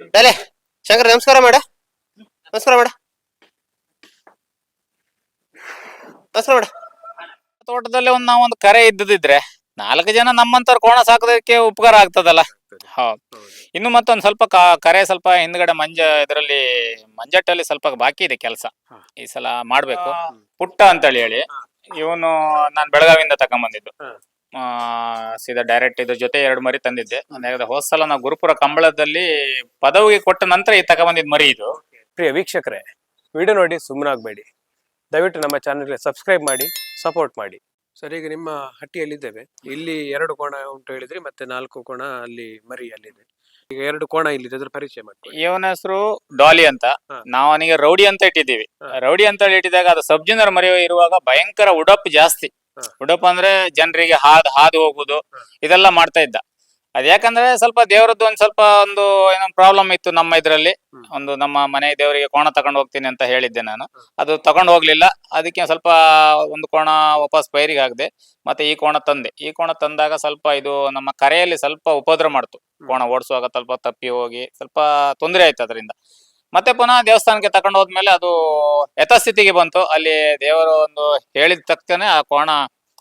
ಡಾಲೆ ಶಂಕರ್ ನಮಸ್ಕಾರ ಮಾಡ. ನಮಸ್ಕಾರ ಮಾಡ. ನಮಸ್ಕಾರ ಮಾಡ. ತೋಟದಲ್ಲಿ ಒಂದ್ ನಾವೊಂದು ಕರೆ ಇದ್ದಿದ್ರೆ ನಾಲ್ಕು ಜನ ನಮ್ಮಂತವ್ರ ಕೋಣ ಸಾಕೋದಕ್ಕೆ ಉಪಕಾರ ಆಗ್ತದಲ್ಲ. ಹೌದು. ಇನ್ನು ಮತ್ತೊಂದ್ ಸ್ವಲ್ಪ ಕರೆ ಸ್ವಲ್ಪ ಹಿಂದ್ಗಡೆ ಮಂಜ ಇದರಲ್ಲಿ ಮಂಜಟ್ಟಲ್ಲಿ ಸ್ವಲ್ಪ ಬಾಕಿ ಇದೆ ಕೆಲಸ. ಈ ಸಲ ಮಾಡ್ಬೇಕು. ಪುಟ್ಟ ಅಂತೇಳಿ ಹೇಳಿ. ಇವನು ನಾನ್ ಬೆಳಗಾವಿಯಿಂದ ತಕೊಂಬಂದಿದ್ದು. ಸೀದಾ ಡೈರೆಕ್ಟ್ ಇದ್ರ ಜೊತೆ ಎರಡು ಮರಿ ತಂದಿದ್ದೆ. ಯಾಕಂದ್ರೆ ಹೋದ್ ಸಲ ನಾವು ಗುರುಪುರ ಕಂಬಳದಲ್ಲಿ ಪದವಿಗೆ ಕೊಟ್ಟ ನಂತರ ಈ ಬಂದಿದ್ ಮರಿ ಇದು. ಪ್ರಿಯ ವೀಕ್ಷಕರೇ ವಿಡಿಯೋ ನೋಡಿ ಸುಮ್ಮನಾಗಬೇಡಿ ದಯವಿಟ್ಟು ನಮ್ಮ ಚಾನಲ್ಗೆ ಸಬ್ಸ್ಕ್ರೈಬ್ ಮಾಡಿ ಸಪೋರ್ಟ್ ಮಾಡಿ. ಸರ್ ಈಗ ನಿಮ್ಮ ಹಟ್ಟಿಯಲ್ಲಿದ್ದೇವೆ. ಇಲ್ಲಿ ಎರಡು ಕೋಣ ಉಂಟು ಹೇಳಿದ್ರಿ ಮತ್ತೆ ನಾಲ್ಕು ಕೋಣ ಅಲ್ಲಿ ಮರಿ ಅಲ್ಲಿದೆ. ಈಗ ಎರಡು ಕೋಣ ಇಲ್ಲಿದೆ ಅದ್ರ ಪರಿಚಯ ಮಾಡ್ಕೊಳ್ಳಿ. ಇವನ ಹೆಸರು ಡಾಲಿ ಅಂತ. ನಾವು ಅವನಿಗೆ ರೌಡಿ ಅಂತ ಇಟ್ಟಿದ್ದೀವಿ. ರೌಡಿ ಅಂತ ಹೇಳಿ ಇಟ್ಟಿದಾಗ ಅದು ಸಬ್ಜಿನರ್ ಮರಿ ಇರುವಾಗ ಭಯಂಕರ ಉಡಪ್ ಜಾಸ್ತಿ. ಉಡಪ್ ಅಂದ್ರೆ ಜನರಿಗೆ ಹಾದ್ ಹಾದು ಹೋಗುದು. ಇದೆಲ್ಲ ಮಾಡ್ತಾ ಇದ್ದ. ಅದ್ ಯಾಕಂದ್ರೆ ಸ್ವಲ್ಪ ದೇವರದ್ದು ಒಂದ್ ಸ್ವಲ್ಪ ಒಂದು ಏನೋ ಪ್ರಾಬ್ಲಮ್ ಇತ್ತು ನಮ್ಮ ಇದ್ರಲ್ಲಿ. ಒಂದು ನಮ್ಮ ಮನೆ ದೇವರಿಗೆ ಕೋಣ ತಗೊಂಡು ಹೋಗ್ತೀನಿ ಅಂತ ಹೇಳಿದ್ದೆ ನಾನು. ಅದು ತಗೊಂಡು ಹೋಗ್ಲಿಲ್ಲ. ಅದಕ್ಕೆ ಸ್ವಲ್ಪ ಒಂದು ಕೋಣ ವಾಪಸ್ ಪೈರಿಗೆ ಹಾಕ್ದೆ ಮತ್ತೆ ಈ ಕೋಣ ತಂದೆ. ಈ ಕೋಣ ತಂದಾಗ ಸ್ವಲ್ಪ ಇದು ನಮ್ಮ ಕರೆಯಲ್ಲಿ ಸ್ವಲ್ಪ ಉಪದ್ರ ಮಾಡ್ತು. ಕೋಣ ಓಡಿಸುವಾಗ ಸ್ವಲ್ಪ ತಪ್ಪಿ ಹೋಗಿ ಸ್ವಲ್ಪ ತೊಂದರೆ ಆಯ್ತು ಅದರಿಂದ. ಮತ್ತೆ ಪುನಃ ದೇವಸ್ಥಾನಕ್ಕೆ ತಕೊಂಡು ಹೋದ್ಮೇಲೆ ಅದು ಯಥಾಸ್ಥಿತಿಗೆ ಬಂತು. ಅಲ್ಲಿ ದೇವರು ಒಂದು ಹೇಳಿದ ತಕ್ಷಣ ಆ ಕೋಣ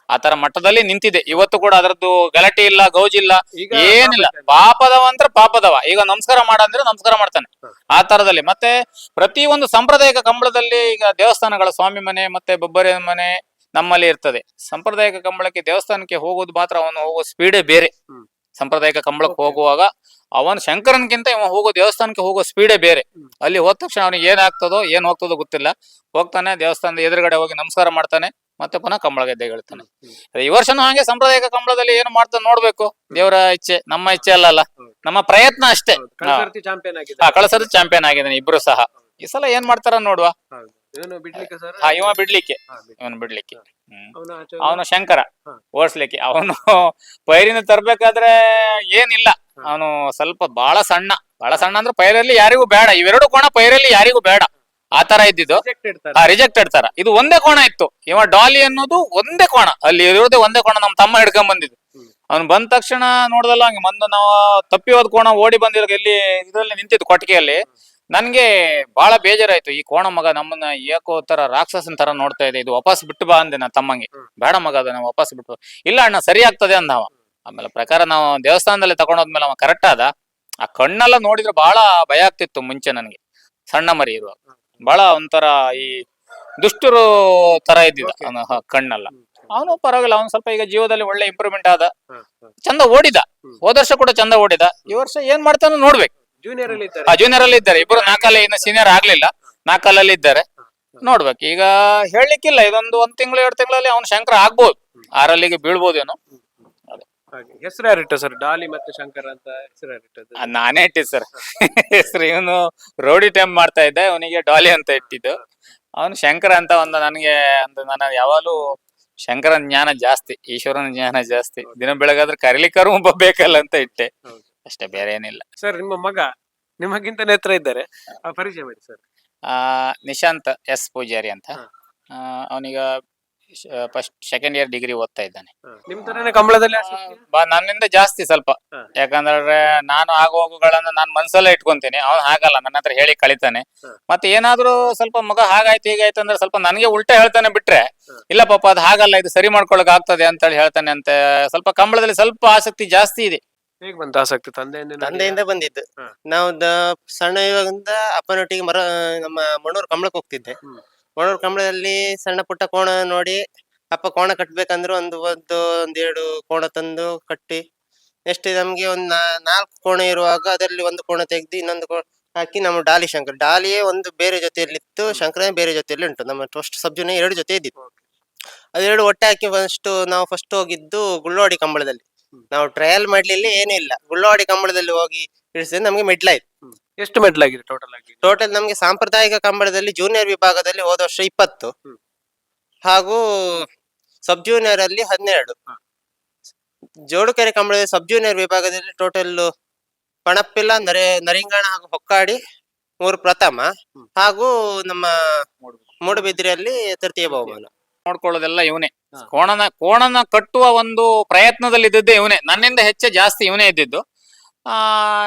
ಆ ತರ ಮಟ್ಟದಲ್ಲಿ ನಿಂತಿದೆ. ಇವತ್ತು ಕೂಡ ಅದರದ್ದು ಗಲಾಟೆ ಇಲ್ಲ ಗೌಜಿಲ್ಲ ಏನಿಲ್ಲ. ಪಾಪದವ ಅಂದ್ರೆ ಪಾಪದವ. ಈಗ ನಮಸ್ಕಾರ ಮಾಡಂದ್ರೆ ನಮಸ್ಕಾರ ಮಾಡ್ತಾನೆ. ಆ ತರದಲ್ಲಿ. ಮತ್ತೆ ಪ್ರತಿ ಒಂದು ಸಾಂಪ್ರದಾಯಿಕ ಕಂಬಳದಲ್ಲಿ ಈಗ ದೇವಸ್ಥಾನಗಳ ಸ್ವಾಮಿ ಮನೆ ಮತ್ತೆ ಬೊಬ್ಬರಿ ಮನೆ ನಮ್ಮಲ್ಲಿ ಇರ್ತದೆ. ಸಾಂಪ್ರದಾಯಿಕ ಕಂಬಳಕ್ಕೆ ದೇವಸ್ಥಾನಕ್ಕೆ ಹೋಗೋದು ಮಾತ್ರ ಅವನು ಹೋಗೋ ಸ್ಪೀಡೇ ಬೇರೆ. ಸಾಂಪ್ರದಾಯಿಕ ಕಂಬಳಕ್ಕೆ ಹೋಗುವಾಗ ಅವನ್ ಶಂಕರನ್ಗಿಂತ ಇವ ಹೋಗೋ ದೇವಸ್ಥಾನಕ್ಕೆ ಹೋಗೋ ಸ್ಪೀಡೇ ಬೇರೆ. ಅಲ್ಲಿ ಹೋದ ತಕ್ಷಣ ಅವನಿಗೆ ಏನಾಗ್ತದೋ ಏನ್ ಹೋಗ್ತದೋ ಗೊತ್ತಿಲ್ಲ. ಹೋಗ್ತಾನೆ ದೇವಸ್ಥಾನದ ಎದುರುಗಡೆ ಹೋಗಿ ನಮಸ್ಕಾರ ಮಾಡ್ತಾನೆ ಮತ್ತೆ ಪುನಃ ಕಂಬಳ ಗೆದ್ದೆ ಹೇಳ್ತಾನೆ. ಈ ವರ್ಷನೂ ಹಾಗೆ ಸಾಂಪ್ರದಾಯಿಕ ಕಂಬಳದಲ್ಲಿ ಏನು ಮಾಡ್ತಾನೆ ನೋಡ್ಬೇಕು. ದೇವರ ಇಚ್ಛೆ ನಮ್ಮ ಇಚ್ಛೆ ಅಲ್ಲ ಅಲ್ಲ. ನಮ್ಮ ಪ್ರಯತ್ನ ಅಷ್ಟೇ. ಕಳಸರ್ತಿ ಚಾಂಪಿಯನ್ ಆಗಿದೆ ಆ ಕಳಸದ ಚಾಂಪಿಯನ್ ಆಗಿದ್ದಾನೆ ಇಬ್ರು ಸಹ. ಈ ಸಲ ಏನ್ ಮಾಡ್ತಾರ ನೋಡುವ. ಇವನು ಬಿಡ್ಲಿಕ್ಕೆ ಸರ್ ಹಾ ಇವ ಬಿಡ್ಲಿಕ್ಕೆ. ಇವನು ಬಿಡ್ಲಿಕ್ಕೆ. ಅವನ ಶಂಕರ. ಓಡಿಸ್ಲಿಕ್ಕೆ ಅವನು ಪೈರಿನ ತರ್ಬೇಕಾದ್ರೆ ಏನಿಲ್ಲ. ಅವನು ಸ್ವಲ್ಪ ಬಹಳ ಸಣ್ಣ. ಬಹಳ ಸಣ್ಣ ಅಂದ್ರೆ ಪೈರಲ್ಲಿ ಯಾರಿಗೂ ಬೇಡ. ಇವೆರಡು ಕೋಣ ಪೈರಲ್ಲಿ ಯಾರಿಗೂ ಬೇಡ. ಆ ತರ ಇದ್ದಿದ್ದು. Rejected ತರ. ಆ ರಿಜೆಕ್ಟೆಡ್ ತರ ಇದು ಒಂದೇ ಕೋಣ ಇತ್ತು. ಇವ ಡಾಲಿ ಅನ್ನೋದು ಒಂದೇ ಕೋಣ. ಅಲ್ಲಿ ಇರೋದೇ ಒಂದೇ ಕೋಣ ನಮ್ಮ ತಮ್ಮ ಹಿಡ್ಕೊಂಡ್ ಬಂದಿದ್ದು. ಅವ್ನು ಬಂದ ತಕ್ಷಣ ನೋಡ್ದಲ್ಲ ಹಂಗೆ ಮಂದ ನಾವು ತಪ್ಪಿ ಹೋದ ಕೋಣ ಓಡಿ ಬಂದಿರೋ ಇಲ್ಲಿ ಇದರಲ್ಲಿ ನಿಂತಿದ್ದು ಕೊಟ್ಟಿಗೆಯಲ್ಲಿ. ನನ್ಗೆ ಬಹಳ ಬೇಜಾರಾಯ್ತು. ಈ ಕೋಣ ಮಗ ನಮ್ಮನ್ನ ಏಕೋ ತರ ರಾಕ್ಷಸನ್ ತರ ನೋಡ್ತಾ ಇದೆ. ಇದು ವಾಪಸ್ ಬಿಟ್ಟು ಬಾ ಅಂದೆ ನಾ ತಮ್ಮಂಗೆ. ಬೇಡ ಮಗ ಅದನ್ನ ವಾಪಸ್ ಬಿಟ್ಟು ಇಲ್ಲ ಅಣ್ಣ ಸರಿ ಆಗ್ತದೆ ಅಂದ ಅವ. ಆಮೇಲೆ ಪ್ರಕಾರ ನಾವು ದೇವಸ್ಥಾನದಲ್ಲಿ ತಗೊಂಡೋದ್ಮೇಲೆ ಅವ ಕರೆಕ್ಟ್ ಆದ. ಆ ಕಣ್ಣೆಲ್ಲ ನೋಡಿದ್ರೆ ಬಹಳ ಭಯ ಆಗ್ತಿತ್ತು ಮುಂಚೆ ನನಗೆ. ಸಣ್ಣ ಮರಿ ಇರುವ ಬಹಳ ಒಂಥರ ಈ ದುಷ್ಟರು ತರ ಇದ್ದಿದ್ದ. ಕಣ್ಣಲ್ಲ. ಅವನ ಪರವಾಗಿಲ್ಲ ಅವನು ಸ್ವಲ್ಪ ಈಗ ಜೀವದಲ್ಲಿ ಒಳ್ಳೆ ಇಂಪ್ರೂವ್ಮೆಂಟ್ ಆದ. ಚಂದ ಓಡಿದ. ಹೋದ ವರ್ಷ ಕೂಡ ಚಂದ ಓಡಿದ. ಈ ವರ್ಷ ಏನ್ ಮಾಡ್ತಾನೋ ನೋಡ್ಬೇಕು. ಜೂನಿಯರ್ ಅಲ್ಲಿ ಇದ್ದಾರೆ. ಜೂನಿಯರ್ ಅಲ್ಲಿ ಇದ್ದಾರೆ. ಇಬ್ಬರು ನಾಲ್ಕಲ್ಲಿ ಇನ್ನು ಸೀನಿಯರ್ ಆಗ್ಲಿಲ್ಲ. ನಾಲ್ಕಲ್ಲಲ್ಲಿ ಇದ್ದಾರೆ. ನೋಡ್ಬೇಕು. ಈಗ ಹೇಳಲಿಕ್ಕಿಲ್ಲ. ಇದೊಂದು ಒಂದ್ ತಿಂಗಳು ಎರಡು ತಿಂಗಳಲ್ಲಿ ಅವ್ನು ಶಂಕರ ಆಗ್ಬೋದು. ಆರಲ್ಲಿಗೆ ಬೀಳ್ಬೋದೇನೋ ಹಾಗೆ. ಹೆಸರು ಯಾರಿಟ್ಟ ಸರ್? ಡಾಲಿ ಮತ್ತೆ ಶಂಕರ್ ಅಂತ ಹೆಸರು ಯಾರಿಟ್ಟದ್ದು ಅದು? ನಾನೇ ಇಟ್ಟಿದ್ದು ಸರ್. ಹೆಸರು ಇವನು ರೋಡಿ ಟೈಮ್ ಮಾಡ್ತಾ ಇದ್ದೆ. ಅವನಿಗೆ ಡಾಲಿ ಅಂತ ಇಟ್ಟಿದ್ದು. ಅವನು ಶಂಕರ ಅಂತ ಒಂದು ನನಗೆ ಅಂದ್ರೆ ನಾನು ಯಾವಾಗಲೂ ಶಂಕರನ ಜ್ಞಾನ ಜಾಸ್ತಿ ಈಶ್ವರನ ಜ್ಞಾನ ಜಾಸ್ತಿ. ದಿನ ಬೆಳಗಾದ್ರೆ ಕರಿಲಿಕ್ಕರು ಒಬ್ಬ ಬೇಕಲ್ಲ ಅಂತ ಇಟ್ಟೆ. ಹೌದು. ಅಷ್ಟೇ ಬೇರೆ ಏನಿಲ್ಲ. ಸರ್ ನಿಮ್ಮ ಮಗ ನಿಮಗಿಂತ ನೇತ್ರ ಇದ್ದಾರೆ. ಆ ಪರಿಚಯ ಮಾಡಿ ಸರ್ ಆ ನಿಶಾಂತ್ ಎಸ್. ಪೂಜಾರಿ ಅಂತ. ಹಾ. ಅವನೀಗ ಫಸ್ಟ್ ಸೆಕೆಂಡ್ ಇಯರ್ ಡಿಗ್ರಿ ಓದ್ತಾ ಇದ್ದಾನೆ. ನಿಮ್ ತರನೇ ಕಂಬಳದಲ್ಲಿ ಆಸಕ್ತಿ? ಬಾ- ನನ್ನಿಂದ ಜಾಸ್ತಿ ಸ್ವಲ್ಪ. ಹಾ. ಯಾಕಂದ್ರೆ ನಾನು ಆಗುವಾಗುಗಳನ್ನ ನಾನ್ ಮನ್ಸಲ್ಲೇ ಇಟ್ಕೊಂತೀನಿ. ಅವ್ನು ಹಾಗಲ್ಲ ನನ್ನ ಹತ್ರ ಹೇಳಿ ಕಳಿತಾನೆ. ಹಾ. ಮತ್ತೆ ಏನಾದ್ರೂ ಸ್ವಲ್ಪ ಮಗ ಹಾಗಾಯ್ತು ಹೀಗಾಯ್ತು ಅಂದ್ರೆ ಸ್ವಲ್ಪ ನನಗೆ ಉಲ್ಟಾ ಹೇಳ್ತಾನೆ ಬಿಟ್ರೆ ಹಾ. ಇಲ್ಲ ಪಾಪ ಅದು ಹಾಗಲ್ಲ ಇದು ಸರಿ ಮಾಡ್ಕೊಳಕ್ ಆಗ್ತದೆ ಅಂತ ಹೇಳಿ ಹೇಳ್ತಾನೆ ಅಂತ ಸ್ವಲ್ಪ ಕಂಬಳದಲ್ಲಿ ಸ್ವಲ್ಪ ಆಸಕ್ತಿ ಜಾಸ್ತಿ ಇದೆ. ಹೇಗ್ ಬಂತು ಆಸಕ್ತಿ ತಂದೆಯಿಂದ? ತಂದೆಯಿಂದ ಬಂದಿದ್ದು ಹಾ. ನಾವು ದ- ಸಣ್ಣ ಇವಾಗಿಂದ ಅಪ್ಪನೊಟ್ಟಿಗೆ ಮರ ನಮ್ಮ ಮಣ್ಣೂರು ಕಂಬಳಕ್ಕೆ ಹೋಗ್ತಿದ್ದೆ ಹ್ಮ್. ಮಣ್ಣೂರು ಕಂಬಳದಲ್ಲಿ ಸಣ್ಣ ಪುಟ್ಟ ಕೋಣ ನೋಡಿ ಅಪ್ಪ ಕೋಣ ಕಟ್ಬೇಕಂದ್ರೆ ಒಂದು ಒಂದು ಒಂದೆರಡು ಕೋಣ ತಂದು ಕಟ್ಟಿ ನೆಕ್ಸ್ಟ್ ನಮ್ಗೆ ಒಂದ್ ನಾ- ನಾಲ್ಕು ಕೋಣ ಇರುವಾಗ ಅದರಲ್ಲಿ ಒಂದು ಕೋಣ ತೆಗೆದು ಇನ್ನೊಂದು ಕೋಣ ಹಾಕಿ ನಮ್ಮ ಡಾಲಿ ಶಂಕರ್ ಡಾಲಿಯೇ ಒಂದು ಬೇರೆ ಜೊತೆಯಲ್ಲಿತ್ತು ಶಂಕರನೇ ಬೇರೆ ಜೊತೆಯಲ್ಲಿ ಉಂಟು ನಮ್ಮ ಫಸ್ಟ್ ಸಬ್ಜುನೇ ಎರಡು ಜೊತೆ ಇದ್ದಿತ್ತು ಅದೆರಡು ಒಟ್ಟೆ ಹಾಕಿ ಫಸ್ಟ್ ನಾವು ಫಸ್ಟ್ ಹೋಗಿದ್ದು ಗುಳ್ಳೋಡಿ ಕಂಬಳದಲ್ಲಿ. ನಾವು ಟ್ರಯಲ್ ಮಾಡ್ಲಿಲ್ಲ ಏನಿಲ್ಲ. ಇಲ್ಲ ಗುಳ್ಳೋಡಿ ಕಂಬಳದಲ್ಲಿ ಹೋಗಿ ಇಳಿಸಿದ್ರೆ ನಮಗೆ ಮೆಡ್ಲಾಯ್ತು ಆಯ್ತು. ಎಷ್ಟು ಮೆಡಲ್ ಆಗಿದೆ ಟೋಟಲ್ ಆಗಿ? ಟೋಟಲ್ ನಮಗೆ ಸಾಂಪ್ರದಾಯಿಕ ಕಂಬಳದಲ್ಲಿ ಜೂನಿಯರ್ ವಿಭಾಗದಲ್ಲಿ ಹೋದ ವರ್ಷ ಇಪ್ಪತ್ತು. ಹ್ಮ್. ಹಾಗೂ ಸಬ್ ಜೂನಿಯರ್ ಅಲ್ಲಿ ಹನ್ನೆರಡು. ಜೋಡುಕೆರೆ ಕಂಬಳದ ಸಬ್ ಜೂನಿಯರ್ ವಿಭಾಗದಲ್ಲಿ ಟೋಟಲ್ ಪಣಪ್ಪಿಲ್ಲ ನರೆ ನರಿಂಗಾಣ ಹಾಗೂ ಹೊಕ್ಕಾಡಿ ಮೂರು ಪ್ರಥಮ. ಹ್ಮ್. ಹಾಗೂ ನಮ್ಮ ಮೂಡುಬಿದ್ರಿಯಲ್ಲಿ ತೃತೀಯ ಬಹುಮಾನ. ನೋಡ್ಕೊಳ್ಳೋದೆಲ್ಲ ಇವನೇ. ಕೋಣನ ಕೋಣನ ಕಟ್ಟುವ ಒಂದು ಪ್ರಯತ್ನದಲ್ಲಿ ಇದ್ದದ್ದೇ ಇವನೇ. ನನ್ನಿಂದ ಹೆಚ್ಚು ಜಾಸ್ತಿ ಇವನೇ ಇದ್ದಿದ್ದು. ಆ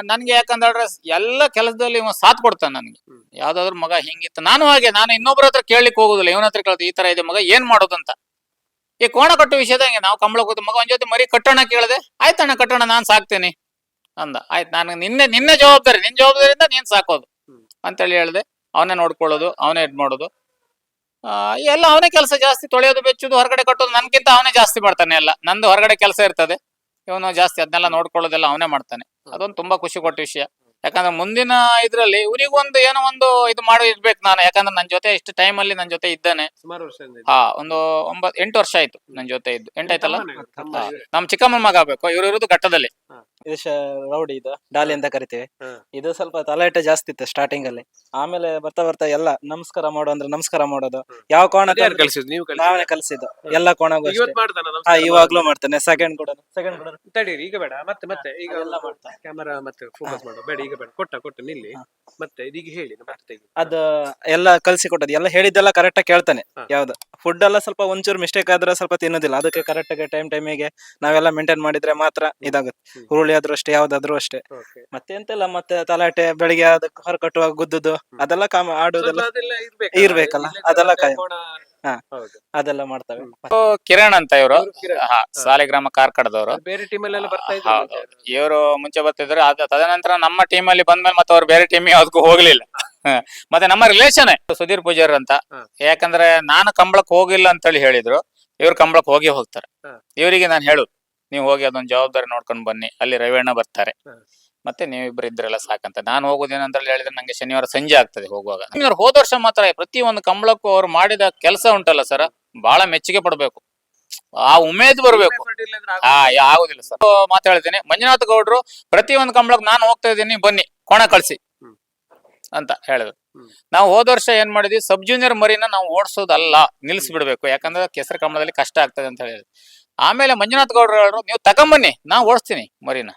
ನನ್ಗೆ ಯಾಕಂದ್ರೆ ಎಲ್ಲ ಕೆಲಸದಲ್ಲಿ ಇವ ಸಾಥ್ ಕೊಡ್ತಾನೆ ನನಗೆ. ಯಾವ್ದಾದ್ರು ಮಗ ಹಿಂಗಿತ್ತು. ನಾನು ಹಾಗೆ ನಾನು ಇನ್ನೊಬ್ರ ಹತ್ರ ಕೇಳಲಿಕ್ಕೆ ಹೋಗುದಿಲ್ಲ. ಇವನ ಹತ್ರ ಕೇಳ್ದೆ ಈ ತರ ಇದೆ ಮಗ ಏನ್ ಮಾಡೋದಂತ. ಈ ಕೋಣ ಕಟ್ಟೋ ವಿಷಯದಂಗೆ ನಾವು ಕಂಬಳ ಕೂತು ಮಗ ಒಂದ್ ಜೊತೆ ಮರಿ ಕಟ್ಟೋಣ ಕೇಳಿದೆ ಆಯ್ತಣ್ಣ ಕಟ್ಟೋಣ ನಾನ್ ಸಾಕ್ತೇನೆ. ಅಂದ. ಆಯ್ತು ನಾನು ನಿನ್ನೆ ನಿನ್ನ ಜವಾಬ್ದಾರಿ ನಿನ್ ಜವಾಬ್ದಾರಿಯಿಂದ ನೀನ್ ಸಾಕೋದು. ಅಂತೇಳಿ ಹೇಳ್ದೆ. ಅವನೇ ನೋಡ್ಕೊಳ್ಳೋದು ಅವನೇ ಇದ್ ಮಾಡೋದು. ಎಲ್ಲ ಅವನೇ ಕೆಲಸ ಜಾಸ್ತಿ ತೊಳೆಯೋದು ಬೆಚ್ಚೋದು ಹೊರಗಡೆ ಕಟ್ಟೋದು ನನ್ಗಿಂತ ಅವನೇ ಜಾಸ್ತಿ ಮಾಡ್ತಾನೆ ಎಲ್ಲ. ನಂದು ಹೊರಗಡೆ ಕೆಲಸ ಇರ್ತದೆ. ಇವನು ಜಾಸ್ತಿ ಅದನ್ನೆಲ್ಲ ನೋಡ್ಕೊಳ್ಳೋದೆಲ್ಲ ಅವನೇ ಮಾಡ್ತಾನೆ. ಅದೊಂದು ತುಂಬಾ ಖುಷಿ ಕೊಟ್ಟ ವಿಷಯ. ಯಾಕಂದ್ರೆ ಮುಂದಿನ ಇದ್ರಲ್ಲಿ ಇವ್ರಿಗೊಂದು ಏನೋ ಒಂದು ಇದು ಮಾಡಿ ಇರ್ಬೇಕು ನಾನು. ಯಾಕಂದ್ರೆ ನನ್ನ ಜೊತೆ ಇಷ್ಟು ಟೈಮ್ ಅಲ್ಲಿ ನನ್ನ ಜೊತೆ ಇದ್ದಾನೆ. ಸುಮಾರು ಹಾ ಒಂದು ಒಂಬತ್ ಎಂಟು ವರ್ಷ ಆಯ್ತು ನನ್ನ ಜೊತೆ ಇದ್ದು. ಎಂಟಾಯ್ತಲ್ಲ ನಮ್ಮ ಚಿಕ್ಕಮ್ಮನ ಮಗ ಆಗ್ಬೇಕು. ಇವ್ರು ಇರೋದು ಘಟ್ಟದಲ್ಲಿ. ಇದು ರೌಡಿ ಇದು ಡಾಲಿ ಅಂತ ಕರಿತೀವಿ. ಇದು ಸ್ವಲ್ಪ ತಲೆಟೆ ಜಾಸ್ತಿ ಇತ್ತು ಸ್ಟಾರ್ಟಿಂಗ್ ಅಲ್ಲಿ. ಆಮೇಲೆ ಬರ್ತಾ ಬರ್ತಾ ಎಲ್ಲ ನಮಸ್ಕಾರ ಮಾಡು ಅಂದ್ರೆ ನಮಸ್ಕಾರ ಮಾಡೋದು. ಯಾವ ಕೋಣ ನೀವು ಕಲ್ಸಿದ್ದು? ನಾವೇ ಕಲಿಸಿದ್ದು ಎಲ್ಲ ಕೋಣಗೂ ಹಾ ಇವಾಗ್ಲೂ ಮಾಡ್ತಾನೆ ಸೆಕೆಂಡ್ ಕೂಡ. ಸೆಕೆಂಡ್ ಕೂಡ. ತಡೀರಿ ಈಗ ಬೇಡ ಮತ್ತೆ ಮತ್ತೆ ಈಗ ಎಲ್ಲ ಮಾಡ್ತಾ. ಕ್ಯಾಮರಾ ಮತ್ತೆ ಫೋಕಸ್ ಮಾಡು. ಬೇಡ ಈಗ ಬೇಡ. ಕೊಟ್ಟ ಕೊಟ್ಟ ನಿಲ್ಲಿ. ಮತ್ತೆ ಇದೀಗ ಹೇಳಿ. ಅದು ಎಲ್ಲ ಕಲ್ಸಿ ಕೊಟ್ಟದ್ದು ಎಲ್ಲ ಹೇಳಿದ್ದೆಲ್ಲ ಕರೆಕ್ಟ್ ಆಗಿ ಕೇಳ್ತಾನೆ ಹಾ. ಯಾವ್ದು ಫುಡ್ ಎಲ್ಲ ಸ್ವಲ್ಪ ಒಂಚೂರು ಮಿಸ್ಟೇಕ್ ಆದ್ರೆ ಸ್ವಲ್ಪ ತಿನ್ನೋದಿಲ್ಲ ಅದಕ್ಕೆ ಕರೆಕ್ಟ್ ಆಗಿ ಟೈಮ್ ಟೈಮಿಗೆ ನಾವೆಲ್ಲ ಮೇಂಟೈನ್ ಮಾಡಿದ್ರೆ ಮಾತ್ರ ಇದಾಗುತ್ತೆ ಹ್ಮ್. ಹುರುಳಿ ಆದ್ರೂ ಅಷ್ಟೇ ಯಾವ್ದಾದ್ರು ಅಷ್ಟೇ Okay. ಮತ್ತೆ ಎಂತೆಲ್ಲ ಮತ್ತೆ ತಲಾಟೆ ಬೆಳಿಗ್ಗೆ ಅದಕ್ಕೆ ಹೊರ ಕಟ್ಟುವಾಗ ಗುದ್ದುದು ಅದೆಲ್ಲ ಕಾಮ ಆಡುದೆಲ್ಲ ಸ್ವಲ್ಪ ಅದೆಲ್ಲ ಇರ್ಬೇಕಲ್ಲ? ಇರ್ಬೇಕಲ್ಲ, ಅದೆಲ್ಲ ಅದೇ ಕಾಯಂ. ಕೋಣ- ಹಾ. ಹೌದು ಅದೆಲ್ಲ ಮಾಡ್ತವೆ ಕಿರಣ್ ಅಂತ ಇವರು ಅವ್ರು ಕಿರಣ್. ಹಾ ಸಾಲಿಗ್ರಾಮ ಕಾರ್ಕಡದವರು ಬೇರೆ ಟೀಮ್ ಅಲ್ಲೆಲ್ಲ ಬರ್ತಾ ಹೌದು ಇದ್ರು ಇವರು ಮುಂಚೆ ಬರ್ತಿದ್ರು ಅದ ತದನಂತರ ನಮ್ಮ ಟೀಮ್ ಅಲ್ಲಿ ಬಂದ್ಮೇಲೆ ಮತ್ತೆ ಅವ್ರು ಬೇರೆ ಟೀಮ್ ಯಾವ್ದಕ್ಕೂ ಹೋಗ್ಲಿಲ್ಲ ಹ. ಮತ್ತೆ ನಮ್ಮ ರಿಲೇಶನ್ ಸುಧೀರ್ ಪೂಜಾರ್ ಅಂತ ಹ. ಯಾಕಂದ್ರೆ ನಾನು ಕಂಬಳಕ್ ಹೋಗಿಲ್ಲ ಅಂತೇಳಿ ಹೇಳಿದ್ರು ಇವ್ರು ಕಂಬಳಕ್ ಹೋಗಿ ಹೋಗ್ತಾರೆ ಹ. ಇವರಿಗೆ ನಾನು ಹೇಳು ನೀವು ಹೋಗಿ ಅದೊಂದು ಜವಾಬ್ದಾರಿ ನೋಡ್ಕೊಂಡು ಬನ್ನಿ ಅಲ್ಲಿ ರವಿಣ್ಣ ಬರ್ತಾರೆ ಹ. ಮತ್ತೆ ನೀವಿಬ್ರು ಇದ್ರೆಲ್ಲ ಸಾಕಂತ. ನಾನು ಹೋಗೋದೇನಂತ ಹೇಳಿದ್ರೆ ನಂಗೆ ಶನಿವಾರ ಸಂಜೆ ಆಗ್ತದೆ ಹೋಗುವಾಗ. ನೀವು ಹೋದ ವರ್ಷ ಮಾತ್ರ ಪ್ರತಿ ಒಂದು ಕಂಬಳಕ್ಕೂ ಅವ್ರು ಮಾಡಿದ ಕೆಲಸ ಉಂಟಲ್ಲ ಸರ್ ಬಹಳ ಮೆಚ್ಚುಗೆ ಪಡ್ಬೇಕು. ಆ ಉಮೇದ್ ಬರ್ಬೇಕು. ಹಾ ಯಾ- ಆಗುದಿಲ್ಲ ಸರ್ ಮಾತಾಡ್ತೇನೆ ಮಂಜುನಾಥ್ ಗೌಡ್ರು ಪ್ರತಿ ಒಂದು ಕಂಬಳಕ್ ನಾನು ಹೋಗ್ತಾ ಇದ್ದೀನಿ ಬನ್ನಿ ಕೋಣ ಕಳ್ಸಿ ಅಂತ ಹೇಳಿದ್ರು. ನಾವು ಹೋದ ವರ್ಷ ಏನ್ ಮಾಡಿದ್ವಿ? ಸಬ್ ಜೂನಿಯರ್ ಮರಿನ ನಾವು ಓಡಿಸೋದಲ್ಲ ನಿಲ್ಸ್ಬಿಡ್ಬೇಕು. ಯಾಕಂದ್ರೆ ಕೆಸರು ಕಂಬಳದಲ್ಲಿ ಕಷ್ಟ ಆಗ್ತದೆ ಅಂತ ಹೇಳಿದ್ರು. ಆಮೇಲೆ ಮಂಜುನಾಥ್ ಗೌಡ್ರು ಹೇಳ್ರು ನೀವು ತಗೊಂಬನ್ನಿ ನಾ ಓಡಿಸ್ತೀನಿ ಮರಿನ.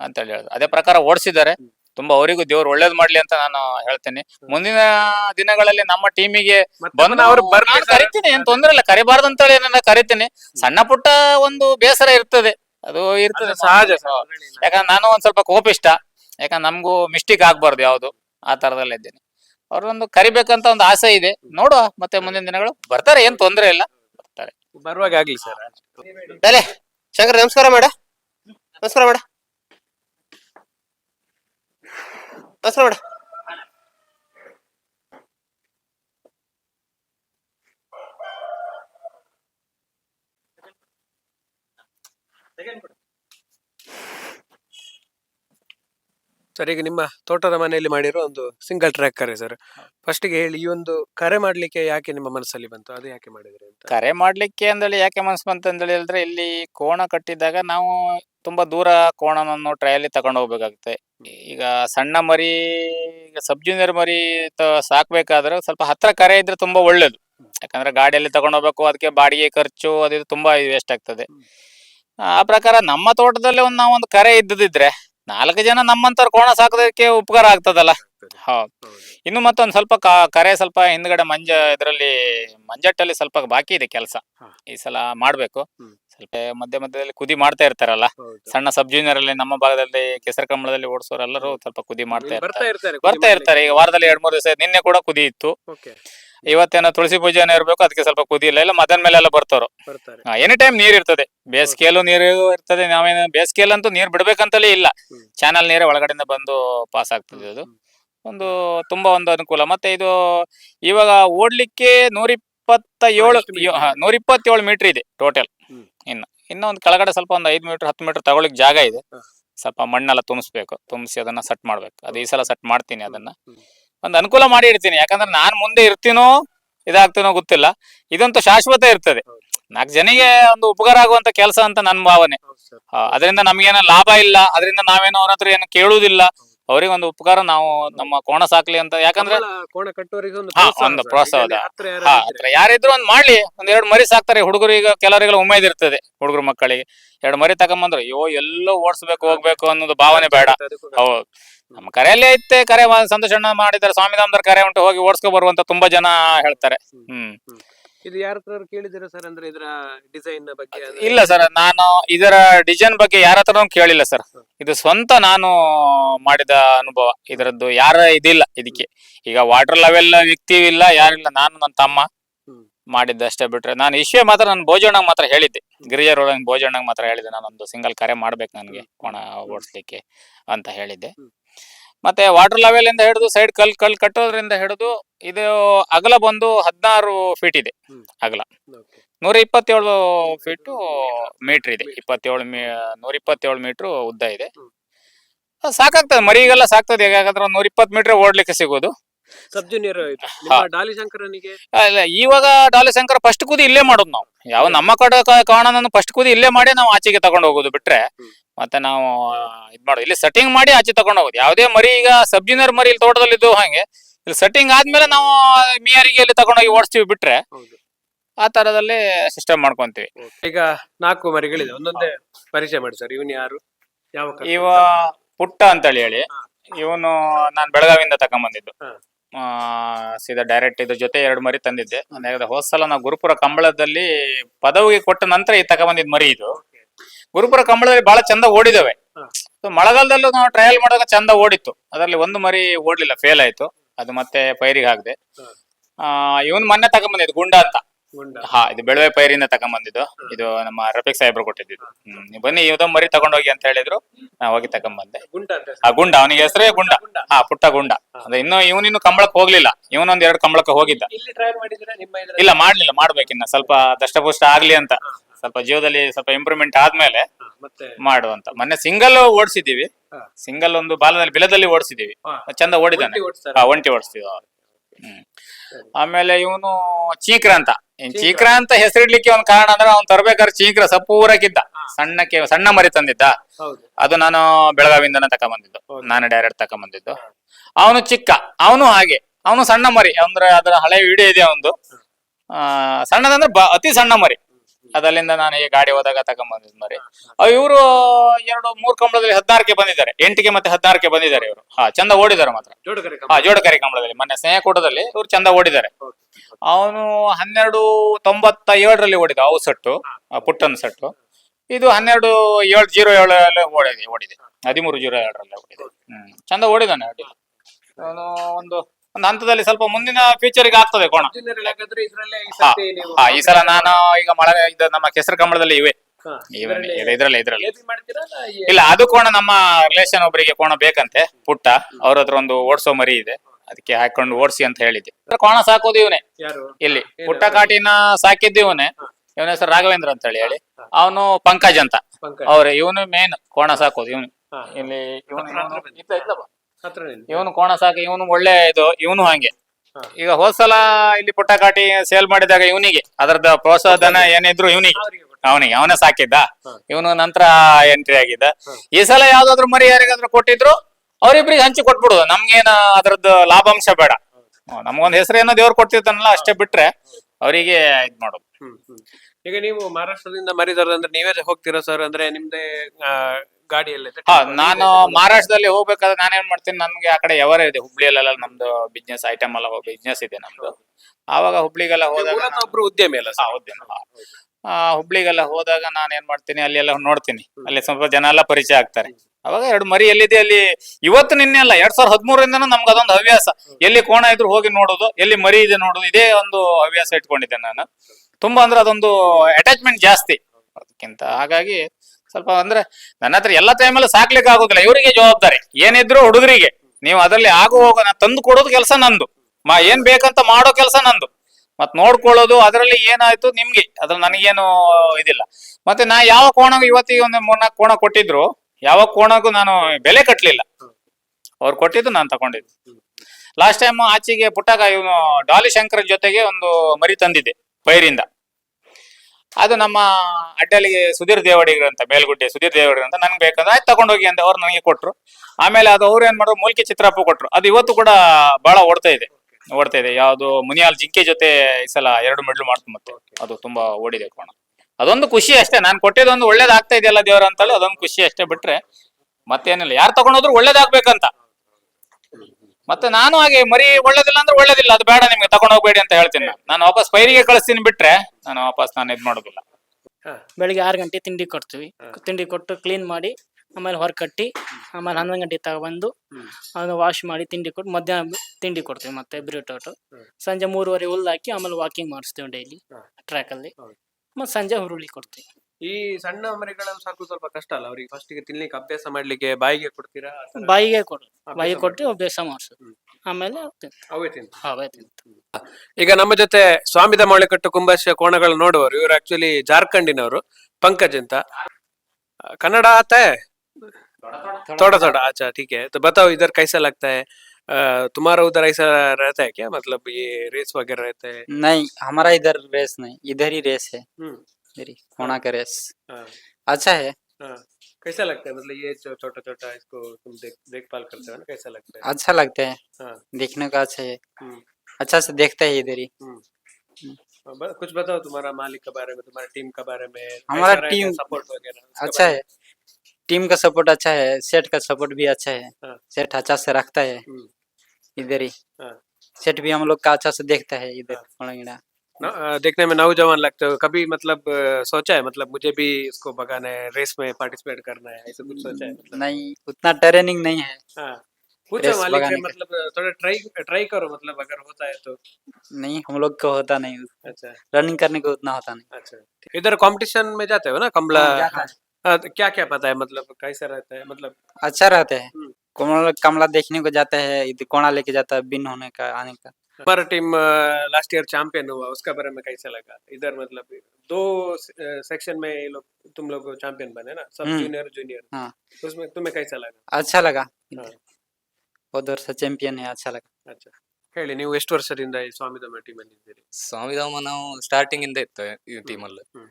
ಅಂತ ಹೇಳಿ ಹೇಳಿದ್ರು. ಅದೇ ಪ್ರಕಾರ ಓಡಿಸಿದ್ದಾರೆ. ತುಂಬಾ ಅವರಿಗೂ ದೇವ್ರು ಒಳ್ಳೇದ್ ಮಾಡ್ಲಿ ಅಂತ ನಾನು ಹೇಳ್ತೀನಿ. ಮುಂದಿನ ದಿನಗಳಲ್ಲಿ ನಮ್ಮ ಟೀಮಿಗೆ ಬಂದು ಅವ್ರು. ಕರಿತೀನಿ ಏನ್ ತೊಂದ್ರೆ ಇಲ್ಲ ಕರಿಬಾರ್ದು ಅಂತೇಳಿ ನನ್ನ ಕರಿತೀನಿ. ಸಣ್ಣ ಪುಟ್ಟ ಒಂದು ಬೇಸರ ಇರ್ತದೆ. ಅದು ಇರ್ತದೆ ಸಹಜ. ಯಾಕಂದ್ರೆ ನಾನು ಒಂದ್ ಸ್ವಲ್ಪ ಕೋಪ ಇಷ್ಟ ಯಾಕಂದ್ರೆ ನಮಗೂ ಮಿಸ್ಟೇಕ್ ಆಗ್ಬಾರ್ದು ಯಾವ್ದು ಆ ತರದಲ್ಲಿ ಇದ್ದೀನಿ ಅವ್ರೊಂದು ಕರಿಬೇಕಂತ ಒಂದು ಆಸೆ ಇದೆ. ನೋಡುವ ಮತ್ತೆ ಮುಂದಿನ ದಿನಗಳು ಬರ್ತಾರೆ ಏನ್ ತೊಂದ್ರೆ ಇಲ್ಲ. ಬರುವಾಗ ಆಗ್ಲಿ ಸರ್ ದಲೆ ಶಂಕರ್ ನಮಸ್ಕಾರ ಮಾಡ. ನಮಸ್ಕಾರ ಮಾಡ. ನಮಸ್ಕಾರ ಮಾಡ. ಸರ್ ಈಗ ನಿಮ್ಮ ತೋಟದ ಮನೆಯಲ್ಲಿ ಮಾಡಿರೋ ಒಂದು ಸಿಂಗಲ್ ಟ್ರ್ಯಾಕ್ ಕರೆ ಸರ್. ಫಸ್ಟಿಗೆ ಹೇಳಿ ಈ ಒಂದು ಕರೆ ಮಾಡ್ಲಿಕ್ಕೆ ಯಾಕೆ ನಿಮ್ಮ ಮನಸ್ಸಲ್ಲಿ ಬಂತು? ಅದು ಯಾಕೆ ಮಾಡಿದ್ರಿ ಅಂತ? ಕರೆ ಮಾಡ್ಲಿಕ್ಕೆ ಅಂದೇಳಿ ಯಾಕೆ ಮನಸ್ಸು ಬಂತು ಅಂದೇಳಿ ಹೇಳಿದ್ರೆ ಇಲ್ಲಿ ಕೋಣ ಕಟ್ಟಿದಾಗ ನಾವು ತುಂಬಾ ದೂರ ಕೋಣನನ್ನು ಟ್ರಯಲ್ಲಿ ತಗೊಂಡು ಹೋಗ್ಬೇಕಾಗುತ್ತೆ. ಈಗ ಸಣ್ಣ ಮರಿ ಈಗ ಸಬ್ ಜೂನಿಯರ್ ಮರಿ ಸಾಕ್ಬೇಕಾದ್ರೆ ಸ್ವಲ್ಪ ಹತ್ರ ಕರೆ ಇದ್ರೆ ತುಂಬಾ ಒಳ್ಳೇದು. ಯಾಕಂದ್ರೆ ಗಾಡಿಯಲ್ಲಿ ತಗೊಂಡು ಹೋಗ್ಬೇಕು ಅದಕ್ಕೆ ಬಾಡಿಗೆ ಖರ್ಚು ಅದು ಇದು ತುಂಬಾ ವೇಸ್ಟ್ ಆಗ್ತದೆ. ಆ ಪ್ರಕಾರ ನಮ್ಮ ತೋಟದಲ್ಲಿ ಒಂದು ನಾವೊಂದು ಕರೆ ಇದ್ದದಿದ್ರೆ ನಾಲ್ಕು ಜನ ನಮ್ಮಂತವ್ರು ಕೋಣ ಸಾಕೋದಕ್ಕೆ ಉಪಕಾರ ಆಗ್ತದಲ್ಲ. ಹೌದು. ಇನ್ನು ಮತ್ತೊಂದು ಸ್ವಲ್ಪ ಕರೆ ಸ್ವಲ್ಪ ಹಿಂದ್ಗಡೆ ಮಂಜ ಇದರಲ್ಲಿ ಮಂಜಟ್ಟಲ್ಲಿ ಸ್ವಲ್ಪ ಬಾಕಿ ಇದೆ ಕೆಲಸ ಈ ಸಲ ಮಾಡ್ಬೇಕು. ಸ್ವಲ್ಪ ಮಧ್ಯ ಮಧ್ಯದಲ್ಲಿ ಕುದಿ ಮಾಡ್ತಾ ಇರ್ತಾರಲ್ಲ ಸಣ್ಣ ಸಬ್ ಜೂನಿಯರ್ ಅಲ್ಲಿ ನಮ್ಮ ಭಾಗದಲ್ಲಿ ಕೆಸರ ಕಂಬಳದಲ್ಲಿ ಓಡಿಸೋರೆಲ್ಲರೂ ಸ್ವಲ್ಪ ಕುದಿ ಮಾಡ್ತಾ ಇರ್ತಾರೆ. ಬರ್ತಾ ಇರ್ತಾರೆ ಈಗ ವಾರದಲ್ಲಿ ಎರಡ್ ಮೂರು ದಿವಸ ನಿನ್ನೆ ಕೂಡ ಕುದಿ ಇತ್ತು. ಇವತ್ತೇನೋ ತುಳಸಿ ಪೂಜೆನ ಇರ್ಬೇಕು ಅದಕ್ಕೆ ಸ್ವಲ್ಪ ಕುದಿ ಇಲ್ಲ ಇಲ್ಲ ಮದನ್ ಮೇಲೆ ಎಲ್ಲ ಬರ್ತಾರೋ. ಎನಿ ಟೈಮ್ ನೀರ್ ಇರ್ತದೆ ಬೇಸಿಗೆಯಲ್ಲೂ ನೀರು ಇರ್ತದೆ ನಾವೇನು ಬೇಸಿಗೆಯಲ್ಲಂತೂ ನೀರ್ ಬಿಡ್ಬೇಕಂತಲೇ ಇಲ್ಲ. ಚಾನಲ್ ನೀರೇ ಒಳಗಡೆಯಿಂದ ಬಂದು ಪಾಸ್ ಆಗ್ತದೆ ಅದು. ಒಂದು ತುಂಬಾ ಒಂದು ಅನುಕೂಲ. ಮತ್ತೆ ಇದು ಇವಾಗ ಓಡ್ಲಿಕ್ಕೆ ನೂರಿಪ್ಪತ್ತ ಏಳು ಎಷ್ಟು meter? ನೂರ ಇಪ್ಪತ್ತೇಳು ಮೀಟರ್ ಇದೆ ಟೋಟಲ್. ಇನ್ನು ಇನ್ನು ಒಂದು ಕೆಳಗಡೆ ಸ್ವಲ್ಪ ಒಂದು ಐದು ಮೀಟರ್ ಹತ್ತು ಮೀಟರ್ ತಗೊಳ್ಳಿಕ್ ಜಾಗ ಇದೆ. ಸ್ವಲ್ಪ ಮಣ್ಣೆಲ್ಲ ತುಂಬಿಸ್ಬೇಕು ತುಂಬಿಸಿ ಅದನ್ನ ಸೆಟ್ ಮಾಡ್ಬೇಕು. ಅದು ಈ ಸಲ ಸೆಟ್ ಮಾಡ್ತೀನಿ ಅದನ್ನ. ಒಂದು ಅನುಕೂಲ ಮಾಡಿ ಇಡ್ತೀನಿ. ಯಾಕಂದ್ರೆ ನಾನ್ ಮುಂದೆ ಇರ್ತೀನೋ ಇದಾಗ್ತೀನೋ ಗೊತ್ತಿಲ್ಲ. ಇದಂತೂ ಶಾಶ್ವತ ಇರ್ತದೆ. ನಾಲ್ಕು ಜನಿಗೆ ಒಂದು ಉಪಕಾರ ಆಗುವಂತ ಕೆಲಸ ಅಂತ ನನ್ನ ಭಾವನೆ. ಅದರಿಂದ ನಮ್ಗೇನೋ ಲಾಭ ಇಲ್ಲ. ಅದರಿಂದ ನಾವೇನೋ ಅವ್ರ ಹತ್ರ ಏನು ಕೇಳುವುದಿಲ್ಲ ಅವ್ರಿಗೆ ಒಂದು ಉಪಕಾರ ನಾವು ನಮ್ಮ ಕೋಣ ಸಾಕ್ಲಿ ಅಂತ. ಯಾಕಂದ್ರೆ ಕೋಣ ಕಟ್ಟೋರಿಗೆ ಒಂದು ಪ್ರೋತ್ಸಾಹ. ಹತ್ರ. ಹತ್ರ ಯಾರಿದ್ರು ಒಂದ್ ಮಾಡ್ಲಿ. ಒಂದ್ ಎರಡು ಮರಿ ಸಾಕ್ತಾರೆ. ಹುಡುಗರು ಈಗ ಕೆಲವರಿಗೆಲ್ಲ ಉಮೇದ್ ಇರ್ತದೆ ಹುಡುಗರು ಮಕ್ಕಳಿಗೆ. ಎರಡು ಮರಿ ತಗೊಂಬಂದ್ರೆ ಅಯ್ಯೋ ಎಲ್ಲೋ ಓಡಿಸ್ಬೇಕು ಹೋಗ್ಬೇಕು ಅನ್ನೋದು ಭಾವನೆ ಬೇಡ. ಹೌದು. ನಮ್ಮ ಕರೆಯಲ್ಲೇ ಐತೆ ಕರೆ ಸಂತೋಷ ಮಾಡಿದ್ದಾರೆ. ಸ್ವಾಮಿ ದಾಮದರ್ ಕರೆ ಉಂಟು ಹೋಗಿ ಓಡಿಸ್ಕೊ ಬರುವಂತ ತುಂಬಾ ಜನ ಹೇಳ್ತಾರೆ. ಹ್ಮ್. ಇದು ಯಾರ ಹತ್ರ ಕೇಳಿದಿರ ಸರ್? ಅಂದ್ರೆ ಇದರ ಡಿಸೈನ್ ಬಗ್ಗೆ ಇಲ್ಲ ಸರ್ ನಾನು ಇದರ ಡಿಸೈನ್ ಬಗ್ಗೆ ಯಾರ ಹತ್ರನೂ ಕೇಳಿಲ್ಲ ಸರ್. ಇದು ಸ್ವಂತ ನಾನು ಮಾಡಿದ ಅನುಭವ. ಇದರದ್ದು ಯಾರ ಇದಿಲ್ಲ ಇದಕ್ಕೆ. ಈಗ ವಾಟರ್ ಲೆವೆಲ್ ವ್ಯಕ್ತಿ ಇಲ್ಲ ಯಾರಿಲ್ಲ ನಾನು ನನ್ನ ತಮ್ಮ ಮಾಡಿದ್ದೆ ಅಷ್ಟೇ ಬಿಟ್ರೆ ನಾನು ಇಶ್ವೇ ಮಾತ್ರ ನಾನು ಭೋಜಣ್ಣಗೆ ಮಾತ್ರ ಹೇಳಿದ್ದೆ. ಗಿರಿಜರ್ ಒಳಗೆ ಭೋಜಣ್ಣಗೆ ಮಾತ್ರ ಹೇಳಿದ್ದೆ. ನಾನೊಂದು ಸಿಂಗಲ್ ಕರೆ ಮಾಡ್ಬೇಕು ನನಗೆ ಕೋಣ ಓಡಿಸ್ಲಿಕ್ಕೆ ಅಂತ ಹೇಳಿದ್ದೆ. ಮತ್ತೆ ವಾಟರ್ ಲೆವೆಲ್ ಇಂದ ಹಿಡಿದು ಸೈಡ್ ಕಲ್ ಕಲ್ ಕಟ್ಟೋದ್ರಿಂದ ಹಿಡಿದು ಇದು ಅಗಲ ಬಂದು ಹದಿನಾರು ಫೀಟ್ ಇದೆ ಅಗಲ. ನೂರ ಇಪ್ಪತ್ತೇಳು ಫೀಟು ಮೀಟರ್ ಇದೆ. ಇಪ್ಪತ್ತೇಳು ಮೀ ನೂರ ಇಪ್ಪತ್ತೇಳು ಮೀಟರ್ ಉದ್ದ ಇದೆ. ಅದು ಸಾಕಾಗ್ತದೆ ಮರಿಗೆಲ್ಲ ಸಾಕ್ತದೆ. ಯಾಕಂದ್ರೆ ನೂರ ಇಪ್ಪತ್ತು ಮೀಟರ್ ಓಡ್ಲಿಕ್ಕೆ ಸಿಗೋದು. ಸಬ್ ಜೂನಿಯರ್ ಇದು. ನಿಮ್ಮ ಹಾ. ಡಾಲಿ ಶಂಕರನಿಗೆ ಅಲ್ಲ ಇವಾಗ ಡಾಲಿ ಶಂಕರ್ ಫಸ್ಟ್ ಕೂದಿ ಇಲ್ಲೇ ಮಾಡೋದು ನಾವು. ಯಾವ ನಮ್ಮ ಕಡೆ ಕಾರಣನ ಫಸ್ಟ್ ಕೂದಿ ಇಲ್ಲೇ ಮಾಡಿ ನಾವು ಆಚೆಗೆ ತಗೊಂಡು ಹೋಗೋದು ಬಿಟ್ರೆ ಮತ್ತೆ ನಾವು ಇದ್ ಮಾಡೋದು. ಇಲ್ಲಿ ಸೆಟ್ಟಿಂಗ್ ಮಾಡಿ ಆಚೆ ತಗೊಂಡು ಹೋಗೋದು. ಯಾವುದೇ ಮರಿ ಈಗ ಸಬ್ ಜೂನಿಯರ್ ಮರಿ ಇಲ್ಲಿ ತೋಟದಲ್ಲಿ ಇದ್ದು ಹಾಗೆ. ಇಲ್ಲಿ ಸೆಟ್ಟಿಂಗ್ ಆದ್ಮೇಲೆ ನಾವು ಮಿಯಾರಿಗೆ ಇಲ್ಲಿ ತಗೊಂಡೋಗಿ ಓಡಿಸ್ತೀವಿ ಬಿಟ್ರೆ ಹೌದು. ಆ ತರದಲ್ಲಿ ಸಿಸ್ಟಮ್ ಮಾಡ್ಕೊಂತೀವಿ. ಈಗ ನಾಲ್ಕು ಮರಿಗಳಿದೆ. ಒಂದೊಂದೇ ಪರಿಚಯ ಮಾಡಿ ಸರ್. ಇವನ್ ಯಾರು? ಯಾವ? ಇವ ಪುಟ್ಟ ಅಂತೇಳಿ ಹೇಳಿ. ಇವನು ನಾನ್ ಬೆಳಗಾವಿಯಿಂದ ತಗೊಂಬಂದಿದ್ದು ಹಾ. ಆ, ಸೀದಾ ಡೈರೆಕ್ಟ್ ಇದ್ರ ಜೊತೆ ಎರಡು ಮರಿ ತಂದಿದ್ದೆ. ಅಂದ್ರೆ ಹೋದ ಸಲ ನಾವು ಗುರುಪುರ ಕಂಬಳದಲ್ಲಿ ಪದವಿಗೆ ಕೊಟ್ಟ ನಂತರ ಈ ತಗೊಂಬಂದಿದ್ ಮರಿ ಇದು. ಗುರುಪುರ ಕಂಬಳದಲ್ಲಿ ಬಹಳ ಚಂದ ಓಡಿದವೆ. ಹಾ. So ಮಳೆಗಾಲದಲ್ಲೂ ನಾವು ಟ್ರಯಲ್ ಮಾಡಿದಾಗ ಚಂದ ಓಡಿತ್ತು. ಅದರಲ್ಲಿ ಒಂದು ಮರಿ ಓಡ್ಲಿಲ್ಲ ಫೇಲ್ ಆಯ್ತು. ಅದು ಮತ್ತೆ ಪೈರಿಗೆ ಹಾಕ್ದೆ. ಹಾ. ಆ ಇವನ್ ಮೊನ್ನೆ ತಗೊಂಬಂದಿದ್ದು ಗುಂಡ ಅಂತ. ಗುಂಡ. ಹಾ ಇದು ಬೆಳವೆ ಪೈರಿಂದ ತಗೊಂಬಂದಿದ್ದು. ಇದು ನಮ್ಮ ರಫಿಕ್ ಸಾಹೇಬ್ರು ಕೊಟ್ಟಿದ್ದು ಹ್ಮ್ ನೀವು ಬನ್ನಿ ಇದೊಂದು ಮರಿ ತಗೊಂಡೋಗಿ ಅಂತ ಹೇಳಿದ್ರು. ನಾ ಹೋಗಿ ತಗೊಂಬಂದೆ. ಗುಂಡ ಅಂತ ಆ ಗುಂಡ ಅವನಿಗೆ ಹೆಸರೇ ಗುಂಡ ಹಾ ಪುಟ್ಟ ಗುಂಡ. ಅಂದ್ರೆ ಇನ್ನು ಇವನಿನ್ನು ಕಂಬಳಕ್ಕೆ ಹೋಗ್ಲಿಲ್ಲ. ಇವನೊಂದ್ ಎರಡು ಕಂಬಳಕ್ಕೆ ಹೋಗಿದ್ದ. ಇಲ್ಲಿ ಟ್ರಯಲ್ ಮಾಡಿದ್ರೆ ನಿಮ್ಮ ಇದ್ರಲ್ಲಿ? ಇಲ್ಲ ಮಾಡ್ಲಿಲ್ಲ ಮಾಡ್ಬೇಕಿನ್ನ ಸ್ವಲ್ಪ ದಷ್ಟಪುಷ್ಟ ಆಗ್ಲಿ ಅಂತ. ಸ್ವಲ್ಪ ಜೀವದಲ್ಲಿ ಸ್ವಲ್ಪ ಇಂಪ್ರೂವ್ಮೆಂಟ್ ಆದ್ಮೇಲೆ ಮತ್ತೆ? ಮಾಡುವಂತ ಮೊನ್ನೆ ಸಿಂಗಲ್ ಓಡಿಸಿದೀವಿ ಸಿಂಗಲ್ ಒಂದು ಬಾಲದಲ್ಲಿ ಬಿಲದಲ್ಲಿ ಓಡಿಸಿದೀವಿ ಚಂದ ಓಡಿದಾನೆ. ಹಾ ಒಂಟಿ ಓಡಿಸ್ತೀವಿ. ಹ್ಮ್. ಆಮೇಲೆ ಇವನು ಚೀಕ್ರ ಅಂತ. ಇನ್ ಚೀಕ್ರ. ಅಂತ ಹೆಸರಿಡ್ಲಿಕ್ಕೆ ಒಂದ್ ಕಾರಣ ಅಂದ್ರೆ ಅವ್ನು ತರ್ಬೇಕಾದ್ರೆ ಚೀಕ್ರ ಸಪೂರಕ್ಕಿದ್ದ. ಸಣ್ಣಕ್ಕೆ ಸಣ್ಣ ಮರಿ ತಂದಿದ್ದ. ಅದು ನಾನು ಬೆಳಗಾವಿಂದನ ತಕೊಂಬಂದಿದ್ದು. ಬಂದಿದ್ದು ನಾನು ಡೈರೆಕ್ಟ್ ತಕೊಂಬಂದಿದ್ದು. ಅವನು ಚಿಕ್ಕ ಅವನು ಹಾಗೆ. ಅವನು ಸಣ್ಣ ಮರಿ. ಅಂದ್ರೆ ಅದರ ಹಳೆ ವಿಡಿಯೋ ಇದೆ ಅವನು ಆ ಸಣ್ಣದಂದ್ರೆ ಅತಿ ಸಣ್ಣ ಮರಿ. ಅದಲ್ಲಿಂದ ನಾನು ಈ ಗಾಡಿ ಹೋದಾಗ ತಗೊಂಬಂದಿದ್ ಮರಿ. ಇವರು ಎರಡು ಮೂರ್ ಕಂಬಳದಲ್ಲಿ ಹದಿನಾರಕ್ಕೆ ಬಂದಿದ್ದಾರೆ. ಎಂಟಿಗೆ ಮತ್ತೆ ಹದಿನಾರಕ್ಕೆ ಬಂದಿದ್ದಾರೆ ಇವರು. ಹಾ ಚಂದ ಓಡಿದ್ದಾರೆ ಮಾತ್ರ. ಹಾ ಜೋಡಕರಿ ಕಂಬಳದಲ್ಲಿ. ಮೊನ್ನೆ ಸ್ನೇಹಕೂಟದಲ್ಲಿ ಇವ್ರು ಚಂದ ಓಡಿದ್ದಾರೆ. ಅವನು ಹನ್ನೆರಡು ತೊಂಬತ್ತ ಏಳರಲ್ಲಿ ಓಡಿದ ಅವು ಸಟ್ಟು ಪುಟ್ಟನ್ ಸಟ್ಟು. ಇದು ಹನ್ನೆರಡು ಏಳು ಜೀರೋ ಏಳರಲ್ಲಿ ಓಡಿದೆ ಓಡಿದೆ. ಹದಿಮೂರು ಜೀರೋ ಎರಡರಲ್ಲಿ ಓಡಿದೆ. ಹ್ಮ್ ಚಂದ ಓಡಿದಾನೆ ಅವನು ಒಂದು ಒಂದು ಹಂತದಲ್ಲಿ ಸ್ವಲ್ಪ ಮುಂದಿನ ಫ್ಯೂಚರ್ಗೆ ಆಗ್ತದೆ ಕೋಣ. ಈ ಹಾ ಸಲ ನಾನು ಈಗ ಮಳೆ ಇದು ನಮ್ಮ ಕೆಸರು ಕಂಬಳದಲ್ಲಿ ಇವೆ. ಇದ್ರಲ್ಲೇ ಇದ್ರಲ್ಲೇ ಇದ್ರಲ್ಲಿ ಇಲ್ಲ ಅದು ಕೋಣ ನಮ್ಮ ರಿಲೇಷನ್ ಒಬ್ಬರಿಗೆ ಕೋಣ ಬೇಕಂತೆ ಪುಟ್ಟ. ಅವ್ರ ಹತ್ರ ಒಂದು ಓಡಿಸೋ ಮರಿ ಇದೆ. ಅದಕ್ಕೆ ಹಾಕೊಂಡು ಓಡಿಸಿ ಅಂತ ಹೇಳಿದ್ದೆ. ಕೋಣ ಸಾಕೋದು ಇವನೇ. ಯಾರು? ಇಲ್ಲಿ ಪುಟ್ಟ ಕಾಟಿನ ಸಾಕಿದ್ದು ಇವನೇ. ಇವನ ಹೆಸರು ರಾಘವೇಂದ್ರ ಅಂತ ಹೇಳಿ ಹೇಳಿ. ಅವನು ಪಂಕಜ್ ಅಂತ. ಪಂಕಜ್. ಅವ್ರೆ ಇವನು ಮೇನ್ ಕೋಣ ಸಾಕೋದು ಇವನು. ಹಾ. ಇಲ್ಲಿ ಇವನು ಬಾ. ಹತ್ರ ನಿಲ್ಲಿ. ಇವನು ಕೋಣ ಸಾಕು ಇವನು ಒಳ್ಳೆ ಇದು ಇವನು ಹಂಗೆ. ಹಾ. ಈಗ ಹೋದ್ಸಲ ಇಲ್ಲಿ ಪುಟ್ಟ ಕಾಟಿ ಸೇಲ್ ಮಾಡಿದಾಗ ಇವನಿಗೆ ಅದರದ ಪ್ರೋತ್ಸಾಹಧನ ಏನಿದ್ರು ಇವನಿಗೆ. ಅವ್ರಿಗೆ. ಅವನಿಗೆ ಅವನೇ ಸಾಕಿದ್ದ. ಹಾ. ಇವನು ನಂತರ ಎಂಟ್ರಿ ಆಗಿದ್ದ. ಈ ಸಲ ಯಾವ್ದಾದ್ರು ಮರಿ ಯಾರಿಗಾದ್ರು ಕೊಟ್ಟಿದ್ರು ಅವ್ರಿಬ್ರಿಗೆ ಹಂಚಿ ಕೊಟ್ಬಿಡುದು. ನಮ್ಗೇನ ಅದ್ರದ್ದು ಲಾಭಾಂಶ ಬೇಡ. ನಮ್ಗೊಂದು ನಮ್ಗೊಂದ್ ಹೆಸರೇನೋ ದೇವ್ರು ಕೊಡ್ತಿರ್ತಾನಲ್ಲ ಅಷ್ಟೇ ಬಿಟ್ರೆ ಅವರಿಗೆ ಇದ್ ಮಾಡೋದು. ಹ್ಮ್, ಹ್ಮ್. ಈಗ ನೀವು ಮಹಾರಾಷ್ಟ್ರದಿಂದ ಮರಿ ತರೋದಂದ್ರೆ ನೀವೇ ಹೋಗ್ತೀರಾ ಸರ್ ಅಂದ್ರೆ ನಿಮ್ದೆ ಗಾಡಿಯಲ್ಲಿ ಹಾ ನಾನು ಮಹಾರಾಷ್ಟ್ರದಲ್ಲಿ ಹೋಗ್ಬೇಕಾದ್ರೆ ನಾನೇನ್ ಮಾಡ್ತೀನಿ ನಮ್ಗೆ ಆ ಕಡೆ ಯಾವ ಇದೆ ಹುಬ್ಳಿಯಲ್ಲೆಲ್ಲ ನಮ್ದು ಬಿಸ್ನೆಸ್ ಐಟಮ್ ಎಲ್ಲ ಬಿಸ್ನೆಸ್ ಇದೆ ನಮ್ದು. ಆವಾಗ ಹುಬ್ಳಿಗೆಲ್ಲ ಹೋದಾಗ ಒಬ್ರು ಉದ್ಯಮಿ ಅಲ್ಲ ಸರ್ ಉದ್ಯಮ. ಆ, ಹುಬ್ಳಿಗೆಲ್ಲ ಹೋದಾಗ ನಾನು ಏನ್ ಮಾಡ್ತೀನಿ ಅಲ್ಲಿ ಎಲ್ಲ ನೋಡ್ತೀನಿ ಅಲ್ಲಿ ಸ್ವಲ್ಪ ಜನ ಎಲ್ಲ ಪರಿಚಯ ಆಗ್ತಾರೆ. ಅವಾಗ ಎರಡು ಮರಿ ಎಲ್ಲಿದೆ ಅಲ್ಲಿ ಇವತ್ತು ನಿನ್ನೆ ಅಲ್ಲ ಎರಡ್ ಸಾವಿರದ ಹದಿಮೂರರಿಂದನೂ ನಮ್ಗೆ ಅದೊಂದು ಹವ್ಯಾಸ. ಎಲ್ಲಿ ಕೋಣ ಇದ್ರು ಹೋಗಿ ನೋಡೋದು ಎಲ್ಲಿ ಮರಿ ಇದೆ ನೋಡೋದು ಇದೇ ಒಂದು ಹವ್ಯಾಸ ಇಟ್ಕೊಂಡಿದ್ದೆ ನಾನು. ತುಂಬಾ ಅಂದ್ರೆ ಅದೊಂದು ಅಟ್ಯಾಚ್ಮೆಂಟ್ ಜಾಸ್ತಿ ಅದಕ್ಕಿಂತ. ಹಾಗಾಗಿ ಸ್ವಲ್ಪ ಅಂದ್ರೆ ನನ್ನ ಹತ್ರ ಎಲ್ಲ ಟೈಮಲ್ಲೂ ಸಾಕ್ಲಿಕ್ಕೆ ಆಗೋದಿಲ್ಲ. ಇವರಿಗೆ ಜವಾಬ್ದಾರಿ. ಏನಿದ್ರು ಹುಡುಗರಿಗೆ. ನೀವು ಅದರಲ್ಲಿ ಆಗು ಹೋಗೋ ತಂದು ಕೊಡೋದು ಕೆಲಸ ನಂದು. ಮಾ, ಏನ್ ಬೇಕಂತ ಮಾಡೋ ಕೆಲಸ ನಂದು. ಮತ್ ನೋಡ್ಕೊಳ್ಳೋದು, ಅದರಲ್ಲಿ ಏನಾಯ್ತು ನಿಮ್ಗೆ. ಅದ್ರ ನನಗೇನು ಇದಿಲ್ಲ. ಮತ್ತೆ ನಾ ಯಾವ ಕೋಣ ಇವತ್ತಿಗೆ ಒಂದು ಮೂರ್ನಾಲ್ಕು ಕೋಣ ಕೊಟ್ಟಿದ್ರು. ಯಾವ ಕೋಣಕ್ಕೂ ನಾನು ಬೆಲೆ ಕಟ್ಲಿಲ್ಲ. ಅವ್ರು ಕೊಟ್ಟಿದ್ದು ನಾನು ತಗೊಂಡಿದ್ದು. ಲಾಸ್ಟ್ ಟೈಮ್ ಆಚೆಗೆ ಪುಟ್ಟಾಗ ಇವನು ಡಾಲಿ ಶಂಕರ್ ಜೊತೆಗೆ ಒಂದು ಮರಿ ತಂದಿದ್ದೆ. ಪೈರಿಂದ. ಅದು ನಮ್ಮ ಅಡ್ಡಲಿಗೆ ಸುಧೀರ್ ದೇವಾಡಿಗರು ಅಂತ, ಮೇಲ್ಗುಡ್ಡೆ ಸುಧೀರ್ ದೇವಡಿ ಅಂತ ನನ್ಗೆ ಬೇಕಂದ್ರೆ ಆಯ್ತು ತಗೊಂಡೋಗಿ ಅಂತ ಅವ್ರು ನನಗೆ ಕೊಟ್ರು. ಆಮೇಲೆ ಅದು ಅವ್ರು ಏನ್ ಮಾಡಿದ್ರು ಮೂಲಿಕೆ ಚಿತ್ರಪ್ಪ ಕೊಟ್ರು. ಅದು ಇವತ್ತು ಕೂಡ ಬಹಳ ಓಡ್ತಾ ಇದೆ ಓಡ್ತಾ ಇದೆ. ಯಾವುದು ಮುನಿಯಾಲ್ ಜಿಂಕೆ ಜೊತೆ ಈ ಸಲ ಎರಡು ಮೆಡ್ಲು ಮಾಡ್ತು ಮತ್ತೆ. ಅದು ತುಂಬಾ ಓಡಿದೆ ಕೋಣ. ಅದೊಂದು ಖುಷಿ ಅಷ್ಟೇ, ನಾನು ಕೊಟ್ಟಿದ್ದೊಂದು ಒಳ್ಳೇದಾಗ್ತಾ ಇದೆಯಲ್ಲ ದೇವ್ರ ಅಂತೇಳಿ ಅದೊಂದು ಖುಷಿ ಅಷ್ಟೇ ಬಿಟ್ರೆ ಮತ್ತೇನಿಲ್ಲ. ಯಾರು ತಗೊಂಡೋದ್ರು ಒಳ್ಳೇದಾಗ್ಬೇಕಂತ. ಮತ್ತೆ ನಾನು ಹಾಗೆ ಮರಿ ಒಳ್ಳೇದಿಲ್ಲ ಅಂದ್ರೆ ಒಳ್ಳೇದಿಲ್ಲ ಅದು ಬೇಡ ನಿಮ್ಗೆ ತಗೊಂಡ್ ಹೋಗ್ಬೇಡಿ ಅಂತ ಹೇಳ್ತೀನಿ ನಾನು. ನಾನು ವಾಪಸ್ ಪೈರಿಗೆ ಕಳಿಸ್ತೀನಿ ಬಿಟ್ರೆ ನಾನು ವಾಪಸ್ ನಾನು ಇದ್ ಮಾಡೋದಿಲ್ಲ ಬೆಳಿಗ್ಗೆ ಆರು ಗಂಟೆ ತಿಂಡಿ ಕೊಡ್ತೀವಿ ತಿಂಡಿ ಕೊಟ್ಟು ಕ್ಲೀನ್ ಮಾಡಿ ಆಮೇಲೆ ಹೊರ ಕಟ್ಟಿ ಆಮೇಲೆ ಹನ್ನೊಂದು ಗಂಟೆ ತಗೊಬಂದು. ಅದನ್ನ ವಾಶ್ ಮಾಡಿ ತಿಂಡಿ ಕೊಟ್ಟು ಮಧ್ಯಾಹ್ನ ತಿಂಡಿ ಕೊಡ್ತೀವಿ ಮತ್ತೆ ಬ್ರೀಟೋಟು ಹ್ಮ್. ಸಂಜೆ ಮೂರುವರೆ ಹುಲ್ಲು ಹಾಕಿ ಆಮೇಲೆ ವಾಕಿಂಗ್ ಮಾಡಿಸ್ತೀವಿ ಡೈಲಿ. ಟ್ರ್ಯಾಕಲ್ಲಿ. ಮತ್ತೆ ಸಂಜೆ ಹುರುಳಿ ಕೊಡ್ತೀವಿ ಈ ಸಣ್ಣ ಮರಿಗಳನ್ನು ಸಾಕು ಸ್ವಲ್ಪ ಕಷ್ಟ ಅಲ್ಲ ಅವ್ರಿಗೆ ಫಸ್ಟಿಗೆ ತಿನ್ಲಿಕ್ಕೆ ಅಭ್ಯಾಸ ಮಾಡ್ಲಿಕ್ಕೆ ಬಾಯಿಗೆ ಕೊಡ್ತೀರಾ ಅಥವಾ ಬಾಯಿಗೆ ಕೊಡು ಅಭ್ಯಾಸ ಬಾಯಿಗೆ ಕೊಟ್ಟು ಮಾಡಿ- ಅಭ್ಯಾಸ ಮಾಡಿಸೋದು ಹ್ಮ್. ಆಮೇಲೆ ತಿಂತ- ಅವೇ ತಿಂತ ಅವೇ ತಿಂತ ಈಗ ನಮ್ಮ ಜೊತೆ ಸ್ವಾಮಿದ ಮೊಳೆಕಟ್ಟು ಕುಂಭಾಶ ಕೋಣಗಳು ನೋಡುವರು ಇವರು ಆಕ್ಚುಲಿ ಜಾರ್ಖಂಡಿನವರು ಪಂಕಜ್ ಅಂತ ಆ, ಕನ್ನಡ ಆತ थोड़ा थोड़ा अच्छा ठीक है तो बताओ इधर कैसा लगता है अ, तुम्हारा उधर ऐसा रहता है क्या मतलब ये रेस वगैरह रहता है नहीं हमारा इधर रेस नहीं इधर ही रेस है हम्म, ही। कोना का रेस हाँ, अच्छा है। हाँ। कैसा लगता है? मतलब ये छोटा छोटा इसको तुम देख देखभाल करते हो ना कैसा लगता है? अच्छा लगता है। हाँ। देखने का अच्छा है। हम्म, अच्छा से देखते है इधर ही। हम्म। हाँ, ब- कुछ बताओ तुम्हारा मालिक के बारे में तुम्हारा टीम के बारे में हमारा team सपोर्ट वगैरह अच्छा है। टीम का सपोर्ट अच्छा है सेठ का सपोर्ट भी अच्छा है। हाँ। सेठ अच्छा से रखता है। हम्म, इधर ही। हाँ। सेठ भी हम लोग का अच्छा से देखता है इधर हाँ। न- देखने में नौजवान लगते हो। कभी मतलब सोचा है? मतलब मुझे भी इसको भगाना है रेस में पार्टिसिपेट करना है ऐसा कुछ सोचा है? मतलब नहीं उतना ट्रेनिंग नहीं है। हाँ पूछो मालिक से मतलब थोड़ा ट्राई ट्राई करो मतलब अगर होता है तो। नहीं हम लोग को होता नहीं। अच्छा। रनिंग करने को उतना होता नहीं। अच्छा इधर कंपटीशन में जाते हो ना कमला? हाँ, है। हाँ, तो क्या क्या पता है मतलब कैसा रहता है मतलब? अच्छा रहते हैं। हम्म। कमला कमला देखने को जाता है कोणा लेके जाता है बिन होने का आने का। हमारा टीम लास्ट ईयर चैंपियन हुआ उसका बारे में कैसा लगा इधर मतलब दो सेक्शन में ये लोग तुम लोग चैंपियन बने ना सब हम्म। जूनियर जूनियर हाँ। उसमें तुम्हें कैसा लगा अच्छा लगा हाँ। बहुत वर्ष चैंपियन है अच्छा लगा अच्छा ಹೇಳಿ ನೀವು ಎಷ್ಟು ವರ್ಷದಿಂದ ಈ ಸ್ವಾಮಿದಮ್ಮ ಟೀಮ್ ಅಲ್ಲಿ ಇದ್ದೀರಿ ಸ್ವಾಮಿಧಾಮ ನಾವು ಸ್ಟಾರ್ಟಿಂಗ್ ಇಂದ ಇತ್ತು ಈ ಟೀಮ್ ಅಲ್ಲಿ ಹ್ಮ್.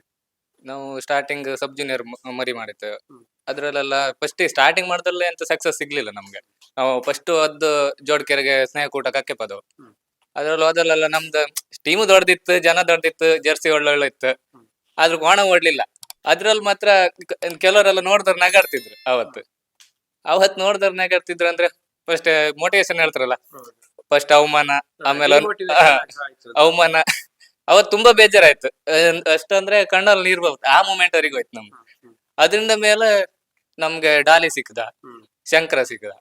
ನಾವು ಸ್ಟಾರ್ಟಿಂಗ್ ಸಬ್ ಜೂನಿಯರ್ ಮರಿ ಮಾಡಿತ್ತು ಹ್ಮ್. ಅದ್ರಲ್ಲೆಲ್ಲ ಫಸ್ಟ್ ಸ್ಟಾರ್ಟಿಂಗ್ ಮಾಡಿದ್ರಲ್ಲೇ ಎಂತ ಸಕ್ಸಸ್ ಸಿಗ್ಲಿಲ್ಲ ನಮ್ಗೆ ನಾವು ಫಸ್ಟ್ ಅದ್ದು ಜೋಡ್ಕೆರೆಗೆ ಸ್ನೇಹಕೂಟ ಕಕ್ಕೆ ಪದವು ಹ್ಮ್. ಅದ್ರಲ್ಲೂ ಹೋದಲ್ಲೆಲ್ಲ ನಮ್ದು ಟೀಮು ದೊಡ್ಡದಿತ್ತು ಜನ ದೊಡ್ಡದಿತ್ತು ಜರ್ಸಿ ಒಳ್ಳೊಳ್ಳೆ ಇತ್ತು. ಆದ್ರೂ ಕೋಣ ಓಡ್ಲಿಲ್ಲ. ಅದ್ರಲ್ಲಿ ಮಾತ್ರ ಕೆಲವರೆಲ್ಲ ನೋಡಿದ್ರೆ ನಗಾಡ್ತಿದ್ರು ಅವತ್ತು. ಅವತ್ ನೋಡಿದ್ರೆ ನಗಾಡ್ತಿದ್ರು ಅಂದ್ರೆ ಫಸ್ಟ್ ಮೋಟಿವೇಶನ್ ಹೇಳ್ತಾರಲ್ಲ. ಫಸ್ಟ್ ಅವಮಾನ ಆಮೇಲೆ ಅವಮಾನ. ಅವತ್ ತುಂಬಾ ಬೇಜಾರಾಯ್ತು. ಅಷ್ಟಂದ್ರೆ ಕಣ್ಣಲ್ಲಿ ನೀರ್ ಆ ಮೂಮೆಂಟ್ ವರೆಗೂ ಹೋಯ್ತು ನಮ್ಗೆ. ಅದರಿಂದ ಮೇಲೆ ನಮ್ಗೆ ಡಾಲಿ ಸಿಕ್ಕದ. ಶಂಕರ ಸಿಕ್ಕದ.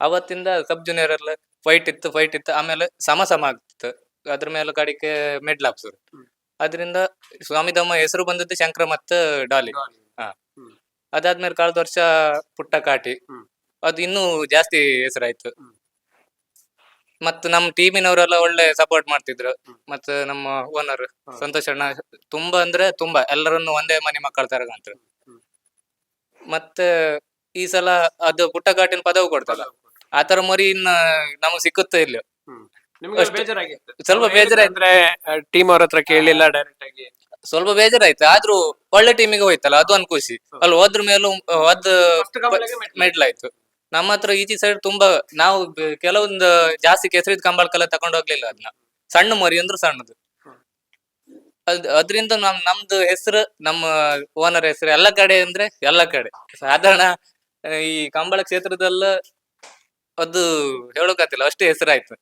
ಅವತ್ತಿಂದ ಸಬ್ ಜೂನಿಯರ್ ಎಲ್ಲ ಫೈಟ್ ಇತ್ತು ಫೈಟ್ ಇತ್ತು ಆಮೇಲೆ ಸಮ ಸಮ ಆಗ್ತಿತ್ತು. ಅದ್ರ ಮೇಲೆ ಕಡಿಕೆ ಮೆಡ್ಲ್ ಹಾಕ್ಸೋರು. ಅದರಿಂದ ಅದರಿಂದ ಸ್ವಾಮಿದಮ್ಮ ಹೆಸರು ಬಂದದ್ದು ಶಂಕರ ಮತ್ತು ಡಾಲಿ ಹಾ. ಅದಾದ್ಮೇಲೆ ಕಳೆದ ವರ್ಷ ಪುಟ್ಟ ಕಾಟಿ. ಅದು ಇನ್ನೂ ಜಾಸ್ತಿ ಹೆಸರಾಯ್ತು. ಮತ್ತೆ ನಮ್ಮ ಟೀಮಿನವರೆಲ್ಲ ಒಳ್ಳೆ ಸಪೋರ್ಟ್ ಮಾಡ್ತಿದ್ರು. ಮತ್ತೆ ನಮ್ಮ ಓನರ್. ಸಂತೋಷ್ ಅಣ್ಣ ತುಂಬಾ ಅಂದ್ರೆ ತುಂಬಾ. ಎಲ್ಲರನ್ನು ಒಂದೇ ಮನೆ ಮಕ್ಕಳ ತರ ಕಾಣ್ತಾರೆ. ಮತ್ತೆ ಈ ಸಲ ಅದು ಪುಟ್ಟ ಕಾಟಿನ ಪದವು ಕೊಡ್ತಲ್ಲ. ಆ ತರ ಮರಿ ಇನ್ನ ನಮಗ್ ಸಿಕ್ಕುತ್ತ ಇಲ್ಲ ಅಷ್ಟು- ಸ್ವಲ್ಪ ಬೇಜಾರಾಯ್ತು. ಅಂದ್ರೆ ಟೀಮ್ ಅವ್ರ ಹತ್ರ ಕೇಳಿಲ್ಲ ಡೈರೆಕ್ಟ್ ಆಗಿ. ಸ್ವಲ್ಪ ಬೇಜಾರಾಯ್ತು. ಆದ್ರೂ ಒಳ್ಳೆ ಟೀಮಿಗೆ ಹೋಯ್ತಲ್ಲ ಅದು ಒಂದ್ ಖುಷಿ ಅಲ್ಲಿ ಹೋದ್ರ ಮೇಲೂ ಅದ್. ಮೆಡ್ಲ್ ಆಯ್ತು ನಮ್ಮ ಹತ್ರ ಈಚೆ ಸೈಡ್ ತುಂಬಾ ನಾವು ಬ- ಕೆಲವೊಂದು ಜಾಸ್ತಿ ಕೆಸರಿದ ಕಂಬಳಕ್ಕೆಲ್ಲ ತಗೊಂಡ್ ಹೋಗ್ಲಿಲ್ಲ ಅದನ್ನ ಸಣ್ಣ ಮರಿ ಅಂದ್ರೆ ಸಣ್ಣದು. ಅದ್ ಅದ್ರಿಂದ ನಮ್ ನಮ್ದು ಹೆಸರು ನಮ್ಮ ಓನರ್ ಹೆಸರು ಎಲ್ಲ ಕಡೆ ಅಂದ್ರೆ ಎಲ್ಲ ಕಡೆ. ಸಾಧಾರಣ ಆ, ಈ ಕಂಬಳ ಕ್ಷೇತ್ರದಲ್ಲ ಅದು ಹೇಳೋಕತ್ತಿಲ್ಲ ಅಷ್ಟೇ ಹೆಸರಾಯ್ತು.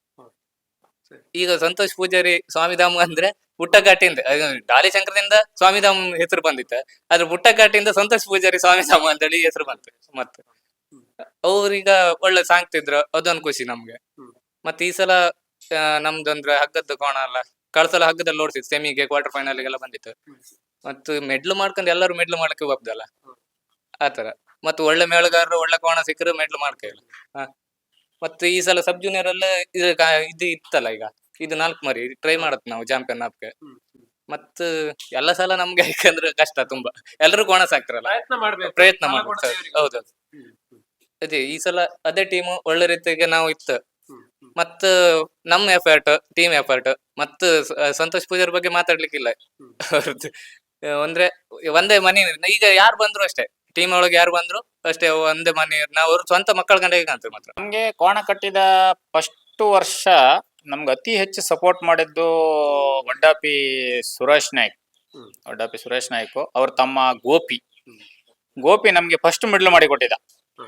ಈಗ ಸಂತೋಷ್ ಪೂಜಾರಿ ಸ್ವಾಮಿಧಾಮ ಅಂದ್ರೆ ಪುಟ್ಟಘಾಟಿಯಿಂದ ಡಾಲಿ ಶಂಕರದಿಂದ ಸ್ವಾಮಿಧಾಮ ಹೆಸರು ಬಂದಿತ್ತು. ಆದ್ರೆ ಪುಟ್ಟಘಾಟಿಯಿಂದ ಸಂತೋಷ್ ಪೂಜಾರಿ ಸ್ವಾಮಿಧಾಮ ಅಂತೇಳಿ ಹೆಸರು ಬಂತು ಮತ್ತೆ. ಅವ್ರೀಗ ಒಳ್ಳೆ ಸಾಂಗ್ತಿದ್ರು ಅದೊಂದು ಖುಷಿ ನಮ್ಗೆ. ಮತ್ ಮತ್ತೆ ಈ ಸಲ ನಮ್ದು ನಮ್ದಂದ್ರೆ ಹಗ್ಗದ ಕೋಣ ಅಲ್ಲ ಕಳ್ಸಲ ಹಗ್ಗದಲ್ಲಿ ನೋಡ್ತಿತ್ತು ಸೆಮಿಗೆ ಕ್ವಾರ್ಟರ್ ಫೈನಲ್ ಗೆಲ್ಲ ಬಂದಿತ್ತು. ಮತ್ತೆ ಮೆಡ್ಲು ಮಾಡ್ಕೊಂಡು ಎಲ್ಲರೂ ಮೆಡ್ಲು ಮಾಡಕ್ಕೆ ಹೋಗ್ದಲ್ಲ ಆತರ. ಮತ್ತು ಒಳ್ಳೆ ಮೇಳಗಾರರು ಒಳ್ಳೆ ಕೋಣ ಸಿಕ್ಕರು ಮೆಡ್ಲು ಮಾಡ್ಕ ಇಲ್ಲ ಹ. ಮತ್ತೆ ಈ ಸಲ ಸಬ್ ಜೂನಿಯರ್ ಅಲ್ಲ ಇದು ಕಾ- ಇದು ಇತ್ತಲ್ಲ ಈಗ ಇದು ನಾಲ್ಕು ಮರಿ ಟ್ರೈ ಮಾಡತ್ ನಾವು ಚಾಂಪಿಯನ್ ಆಪ್ಗೆ ಮತ್ತೆ ಎಲ್ಲ ಸಲ ನಮ್ಗೆ ಯಾಕಂದ್ರೆ ಕಷ್ಟ ತುಂಬಾ. ಎಲ್ಲರೂ ಕೋಣ ಸಾಕ್ತಾರಲ್ಲ. ಪ್ರಯತ್ನ ಮಾಡ್ಬೇಕು. ಪ್ರಯತ್ನ ಫಲ. ಹೌದು. ಹ್ಮ್, ಹ್ಮ್, ಅದೇ ಈ ಸಲ ಅದೇ ಟೀಮ್ ಒಳ್ಳೆ ರೀತಿಗೆ ನಾವು ಇತ್ತು. ಹ್ಮ್, ಹ್ಮ್. ಮತ್ತು ನಮ್ಮ ಎಫರ್ಟ್ ಟೀಮ್ ಎಫರ್ಟ್ ಮತ್ತು ಸ- ಸಂತೋಷ್ ಪೂಜಾರ್ ಬಗ್ಗೆ ಮಾತಾಡ್ಲಿಕ್ಕಿಲ್ಲ. ಅವ್ರದ್ದು ಆ, ಅಂದ್ರೆ ಒಂದೇ ಮನೆ ಈಗ ಯಾರು ಬಂದ್ರು ಅಷ್ಟೇ. ಟೀಮ್ ಒಳಗೆ ಯಾರು ಬಂದ್ರು ಅಷ್ಟೇ ಒಂದೇ ಮನೆ ನಾವು ಅವ್ರ ಸ್ವಂತ ಮಕ್ಕಳ ಗಂಟೆಗೆ ಕಾಣ್ತೀವಿ ಮಾತ್ರ. ನಮ್ಗೆ ಕೋಣ ಕಟ್ಟಿದ ಫಸ್ಟ್ ವರ್ಷ ನಮ್ಗೆ ಅತಿ ಹೆಚ್ಚು ಸಪೋರ್ಟ್ ಮಾಡಿದ್ದು ವಡ್ಡಾಪಿ ಸುರೇಶ್ ನಾಯ್ಕ್. ವಡ್ಡಾಪಿ ಸುರೇಶ್ ನಾಯ್ಕು ಅವ್ರ ತಮ್ಮ ಗೋಪಿ. ಗೋಪಿ ನಮ್ಗೆ ಫಸ್ಟ್ ಮಿಡ್ಲ್ ಮಾಡಿ ಕೊಟ್ಟಿದ್ದ.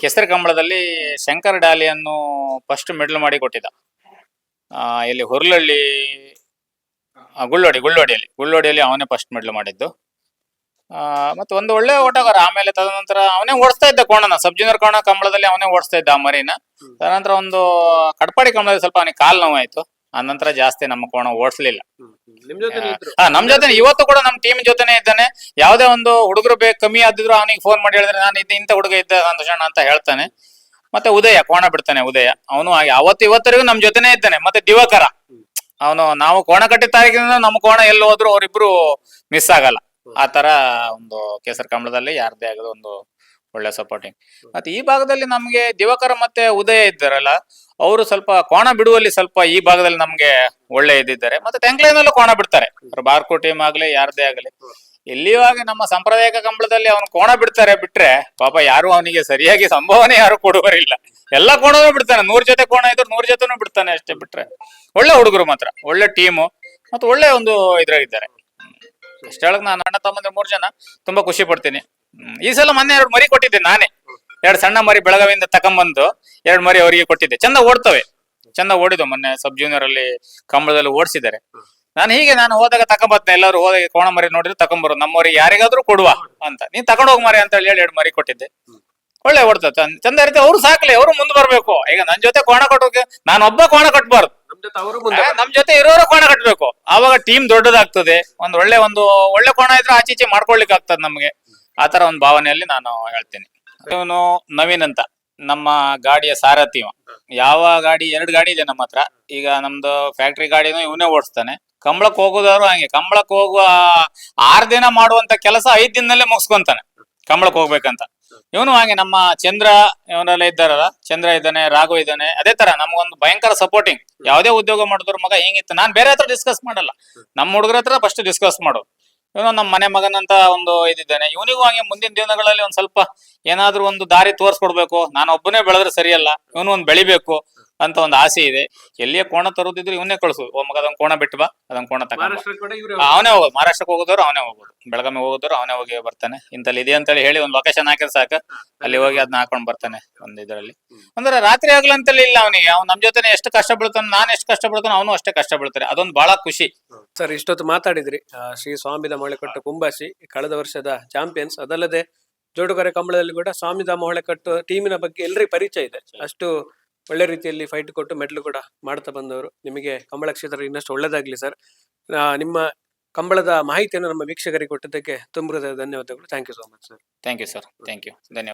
ಕೆಸರು ಕಂಬಳದಲ್ಲಿ ಶಂಕರ್ ಡಾಲಿಯನ್ನು ಫಸ್ಟ್ ಮಿಡ್ಲ್ ಮಾಡಿ ಕೊಟ್ಟಿದ್ದ. ಆ, ಇಲ್ಲಿ ಹುರ್ಲಳ್ಳಿ ಆ, ಗುಳ್ಳೋಡಿ ಗುಳ್ಳೋಡಿಯಲ್ಲಿ ಗುಳ್ಳೋಡಿಯಲ್ಲಿ ಅವನೇ ಫಸ್ಟ್ ಮಿಡ್ಲ್ ಮಾಡಿದ್ದು. ಮತ್ತೆ ಒಂದು ಒಳ್ಳೆ ಓಟಗಾರ. ಆಮೇಲೆ ತದನಂತರ ಅವನೇ ಓಡಿಸ್ತಾ ಇದ್ದ ಕೋಣನ. ಸಬ್ ಜೂನಿಯರ್ ಕೋಣ ಕಂಬಳದಲ್ಲಿ ಅವನೇ ಓಡಿಸ್ತಾ ಇದ್ದ ಆ ಮರಿನ. ತದನಂತರ ಒಂದು ಕಡ್ಪಾಡಿ ಕಂಬಳದಲ್ಲಿ ಸ್ವಲ್ಪ ಅವನಿಗೆ ಕಾಲ್ ನೋವಾಯ್ತು. ಆ ನಂತರ ಜಾಸ್ತಿ ನಮ್ಮ ಕೋಣ ಓಡಿಸ್ಲಿಲ್ಲ. ಹಾ ನಮ್ ಜೊತೆ ಇವತ್ತು ಕೂಡ ನಮ್ ಟೀಮ್ ಜೊತೆನೆ ಇದ್ದಾನೆ. ಯಾವ್ದೇ ಒಂದು ಹುಡುಗರು ಬೇಕು ಕಮ್ಮಿ ಆದಿದ್ರು ಅವನಿಗೆ ಫೋನ್ ಮಾಡಿ ಹೇಳಿದ್ರೆ ನಾನು ಇದ್ದ ಇಂಥ ಹುಡುಗ ಇದ್ದ ಸಂತೋಷಣ್ಣ ಅಂತ ಹೇಳ್ತಾನೆ. ಮತ್ತೆ ಉದಯ ಕೋಣ ಬಿಡ್ತಾನೆ ಉದಯ. ಅವನು ಹಾಗೆ ಅವತ್ತು ಇವತ್ತರೆಗೂ ನಮ್ ಜೊತೆನೆ ಇದ್ದಾನೆ. ಮತ್ತೆ ದಿವಾಕರ. ಅವನು ನಾವು ಕೋಣ ಕಟ್ಟಿದ ತಾರೀಕಿನಿಂದ ನಮ್ಮ ಕೋಣ ಎಲ್ಲಿ ಹೋದ್ರು ಅವರಿಬ್ರು ಮಿಸ್ ಆಗಲ್ಲ. ಆ ತರ ಒಂದು ಕೇಸರ್ ಕಂಬಳದಲ್ಲಿ ಯಾರದೇ ಆಗದ ಒಂದು ಒಳ್ಳೆ ಸಪೋರ್ಟಿಂಗ್ ಮತ್ತೆ ಈ ಭಾಗದಲ್ಲಿ ನಮ್ಗೆ ದಿವಕರ ಮತ್ತೆ ಉದಯ ಇದ್ದಾರಲ್ಲ ಅವರು ಸ್ವಲ್ಪ ಕೋಣ ಬಿಡುವಲ್ಲಿ ಸ್ವಲ್ಪ ಈ ಭಾಗದಲ್ಲಿ ನಮ್ಗೆ ಒಳ್ಳೆ ಇದ್ದಿದ್ದಾರೆ ಮತ್ತೆ ತೆಂಕ್ಲೈನಲ್ಲೂ ಕೋಣ ಬಿಡ್ತಾರೆ. ಬಾರ್ಕೋ ಟೀಮ್ ಆಗ್ಲಿ ಯಾರದೇ ಆಗಲಿ. ಇಲ್ಲಿವಾಗ ನಮ್ಮ ಸಾಂಪ್ರದಾಯಿಕ ಕಂಬಳದಲ್ಲಿ ಅವನು ಕೋಣ ಬಿಡ್ತಾರೆ ಬಿಟ್ರೆ ಪಾಪ ಯಾರು ಅವನಿಗೆ ಸರಿಯಾಗಿ ಸಂಭಾವನೆ ಯಾರು ಕೊಡುವರಿಲ್ಲ. ಎಲ್ಲ ಕೋಣನೂ ಬಿಡ್ತಾನೆ. ನೂರ್ ಜೊತೆ ಕೋಣ ಇದ್ರು ನೂರ್ ಜೊತೆನೂ ಬಿಡ್ತಾನೆ ಅಷ್ಟೇ ಬಿಟ್ರೆ. ಒಳ್ಳೆ ಹುಡುಗರು ಮಾತ್ರ. ಒಳ್ಳೆ ಟೀಮು ಮತ್ತೆ ಒಳ್ಳೆ ಒಂದು ಇದ್ರಾಗಿದ್ದಾರೆ ಅಷ್ಟೇ ಹೇಳಕ್ ನಾನು ಅಣ್ಣ ತಮ್ಮಂದ್ರೆ ಮೂರ್ ಜನ ತುಂಬಾ ಖುಷಿ ಪಡ್ತೀನಿ. ಈ ಸಲ ಮೊನ್ನೆ ಎರಡು ಮರಿ ಕೊಟ್ಟಿದ್ದೆ ನಾನೇ. ಎರಡು ಸಣ್ಣ ಮರಿ ಬೆಳಗಾವಿಯಿಂದ ತಕೊಂಬಂದು ಎರಡು ಮರಿ ಅವರಿಗೆ ಕೊಟ್ಟಿದ್ದೆ. ಚಂದ ಓಡ್ತವೆ. ಚಂದ ಓಡಿದ್ವು ಮೊನ್ನೆ ಸಬ್ ಜೂನಿಯರ್ ಅಲ್ಲಿ ಕಂಬಳದಲ್ಲಿ ಓಡಿಸಿದ್ದಾರೆ. ನಾನು ಹೀಗೆ ನಾನು ಹೋದಾಗ ತಕೊಂಬತ್ನೆ ಎಲ್ಲರೂ ಹೋದಾಗ ಕೋಣ ಮರಿ ನೋಡಿದ್ರೆ ತಕೊಂಬರು ನಮ್ಮವರಿಗೆ ಯಾರಿಗಾದ್ರೂ ಕೊಡುವ ಅಂತ. ನೀನ್ ತಗೊಂಡ್ ಹೋಗ್ ಮರಿ ಅಂತ ಹೇಳಿ ಎರಡು ಮರಿ ಕೊಟ್ಟಿದ್ದೆ. ಒಳ್ಳೆ ಓಡ್ತದೆ. ಚಂದ ಇರುತ್ತೆ. ಅವ್ರು ಸಾಕ್ಲಿ. ಅವ್ರು ಮುಂದ್ ಬರ್ಬೇಕು. ಈಗ ನನ್ ಜೊತೆ ಕೋಣ ಕಟ್ಟೋಕೆ ನಾನೊಬ್ಬ ಕೋಣ ಕಟ್ಬಾರ್ದು. ಅವರು ಮುಂದೆ ನಮ್ ಜೊತೆ ಇರೋರು ಕೋಣ ಕಟ್ಟಬೇಕು ಅವಾಗ ಟೀಮ್ ದೊಡ್ಡದಾಗ್ತದೆ. ಒಂದ್ ಒಳ್ಳೆ ಒಂದು ಒಳ್ಳೆ ಕೋಣ ಇದ್ರೆ ಆಚೆ ಈಚೆ ಮಾಡ್ಕೊಳ್ಲಿಕ್ಕೆ ಆಗ್ತದೆ ನಮ್ಗೆ. ಆತರ ಒಂದ್ ಭಾವನೆಯಲ್ಲಿ ನಾನು ಹೇಳ್ತೀನಿ. ಇವನು ನವೀನ್ ಅಂತ. ನಮ್ಮ ಗಾಡಿಯ ಸಾರಥಿ ಇವ. ಯಾವ ಗಾಡಿ ಎರಡು ಗಾಡಿ ಇದೆ ನಮ್ಮ ಹತ್ರ. ಈಗ ನಮ್ದು ಫ್ಯಾಕ್ಟ್ರಿ ಗಾಡಿನೂ ಇವನೇ ಓಡಿಸ್ತಾನೆ. ಕಂಬಳಕ್ ಹೋಗೋದವ್ರು ಹಂಗೆ. ಕಂಬಳಕ್ ಹೋಗುವ ಆರ್ ದಿನ ಮಾಡುವಂತ ಕೆಲಸ ಐದ್ ದಿನದಲ್ಲೇ ಮುಗಿಸ್ಕೊಂತಾನೆ. ಕಂಬಳಕ್ ಹೋಗ್ಬೇಕಂತ. ಇವನು ಹಾಗೆ ನಮ್ಮ ಚಂದ್ರ ಇವನೆಲ್ಲ ಇದ್ದಾರಲ್ಲ, ಚಂದ್ರ ಇದ್ದಾನೆ, ರಾಘು ಇದ್ದಾನೆ, ಅದೇ ತರ ನಮ್ಗೊಂದು ಭಯಂಕರ ಸಪೋರ್ಟಿಂಗ್ ಯಾವುದೇ ಉದ್ಯೋಗ ಮಾಡಿದ್ರು ಮಗ ಹಿಂಗಿತ್ತು. ನಾನ್ ಬೇರೆ ಹತ್ರ ಡಿಸ್ಕಸ್ ಮಾಡಲ್ಲ. ನಮ್ಮ ಹುಡುಗರ ಹತ್ರ ಫಸ್ಟ್ ಡಿಸ್ಕಸ್ ಮಾಡು. ಇವನು ನಮ್ಮ ಮನೆ ಮಗನಂತ ಒಂದು ಇದ್ದಾನೆ ಇವನಿಗೂ ಹಂಗೆ ಮುಂದಿನ ದಿನಗಳಲ್ಲಿ ಒಂದ್ ಸ್ವಲ್ಪ ಏನಾದ್ರೂ ಒಂದು ದಾರಿ ತೋರಿಸ್ಕೊಡ್ಬೇಕು. ನಾನು ಒಬ್ಬನೇ ಬೆಳೆದ್ರೆ ಸರಿಯಲ್ಲ. ಇವನು ಒಂದ್ ಬೆಳಿಬೇಕು. ಅಂತ ಒಂದು ಆಸೆ ಇದೆ. ಎಲ್ಲಿಯ ಕೋಣ ತರೋದಿದ್ರು ಇವನ್ನೇ ಕಳ್ಸು. ಓ ಮಗ ಅದೊಂದು ಕೋಣ ಬಿಟ್ಟು ಬಾ. ಅದೊಂದು ಕೋಣ ತಗ ಅವನೇ ಹೋಗೋದು ಮಹಾರಾಷ್ಟ್ರಕ್ಕೆ ಹೋಗೋದವ್ರು ಅವನೇ ಹೋಗೋದು ಬೆಳಗಾವಿ ಹೋಗೋದವ್ರು ಅವನೇ ಹೋಗಿ ಬರ್ತಾನೆ. ಇಂತಲ್ಲಿ ಇದೆ ಅಂತೇಳಿ ಹೇಳಿ ಒಂದು ಲೊಕೇಶನ್ ಹಾಕಿದ್ರೆ ಸಾಕು. ಅಲ್ಲಿ ಹೋಗಿ ಅದನ್ನ ಹಾಕೊಂಡ್ ಬರ್ತಾನೆ ಒಂದ್ ಇದರಲ್ಲಿ. ಅಂದ್ರೆ ರಾತ್ರಿ ಆಗ್ಲಂತಲ್ಲಿ ಇಲ್ಲ ಅವನಿಗೆ. ಅವ್ನು ನಮ್ ಜೊತೆ ಎಷ್ಟು ಕಷ್ಟ ಬೀಳ್ತಾನೆ ನಾನು ಎಷ್ಟು ಕಷ್ಟ ಬೀಳ್ತಾನೆ ಅವನು ಅಷ್ಟೇ ಕಷ್ಟ ಬೀಳ್ತಾರೆ. ಅದೊಂದು ಬಹಳ ಖುಷಿ. ಸರ್ ಇಷ್ಟೊತ್ತು ಮಾತಾಡಿದ್ರಿ. ಶ್ರೀ ಸ್ವಾಮಿದ ಮೊಳೆಕಟ್ಟು ಕುಂಬಾಸಿ ಕಳೆದ ವರ್ಷದ ಚಾಂಪಿಯನ್ಸ್. ಅದಲ್ಲದೆ ಜೋಡುಗರೆ ಕಂಬಳದಲ್ಲಿ ಕೂಡ ಸ್ವಾಮಿದ ಮೊಳೆಕಟ್ಟು ಟೀಮಿನ ಬಗ್ಗೆ ಎಲ್ಲರಿಗೂ ಪರಿಚಯ ಇದೆ. ಅಷ್ಟು ಒಳ್ಳೆ ರೀತಿಯಲ್ಲಿ ಫೈಟ್ ಕೊಟ್ಟು ಮೆಟ್ಲು ಕೂಡ ಮಾಡ್ತಾ ಬಂದವರು. ನಿಮಗೆ ಕಂಬಳ ಕ್ಷೇತ್ರ ಇನ್ನಷ್ಟು ಒಳ್ಳೇದಾಗ್ಲಿ ಸರ್ ನಿಮ್ಮ ಕಂಬಳದ ಮಾಹಿತಿಯನ್ನು ನಮ್ಮ ವೀಕ್ಷಕರಿಗೆ ಕೊಟ್ಟಿದ್ದಕ್ಕೆ ತುಂಬ ಧನ್ಯವಾದಗಳು. Thank you so much sir thank you sir thank you ಧನ್ಯವಾದ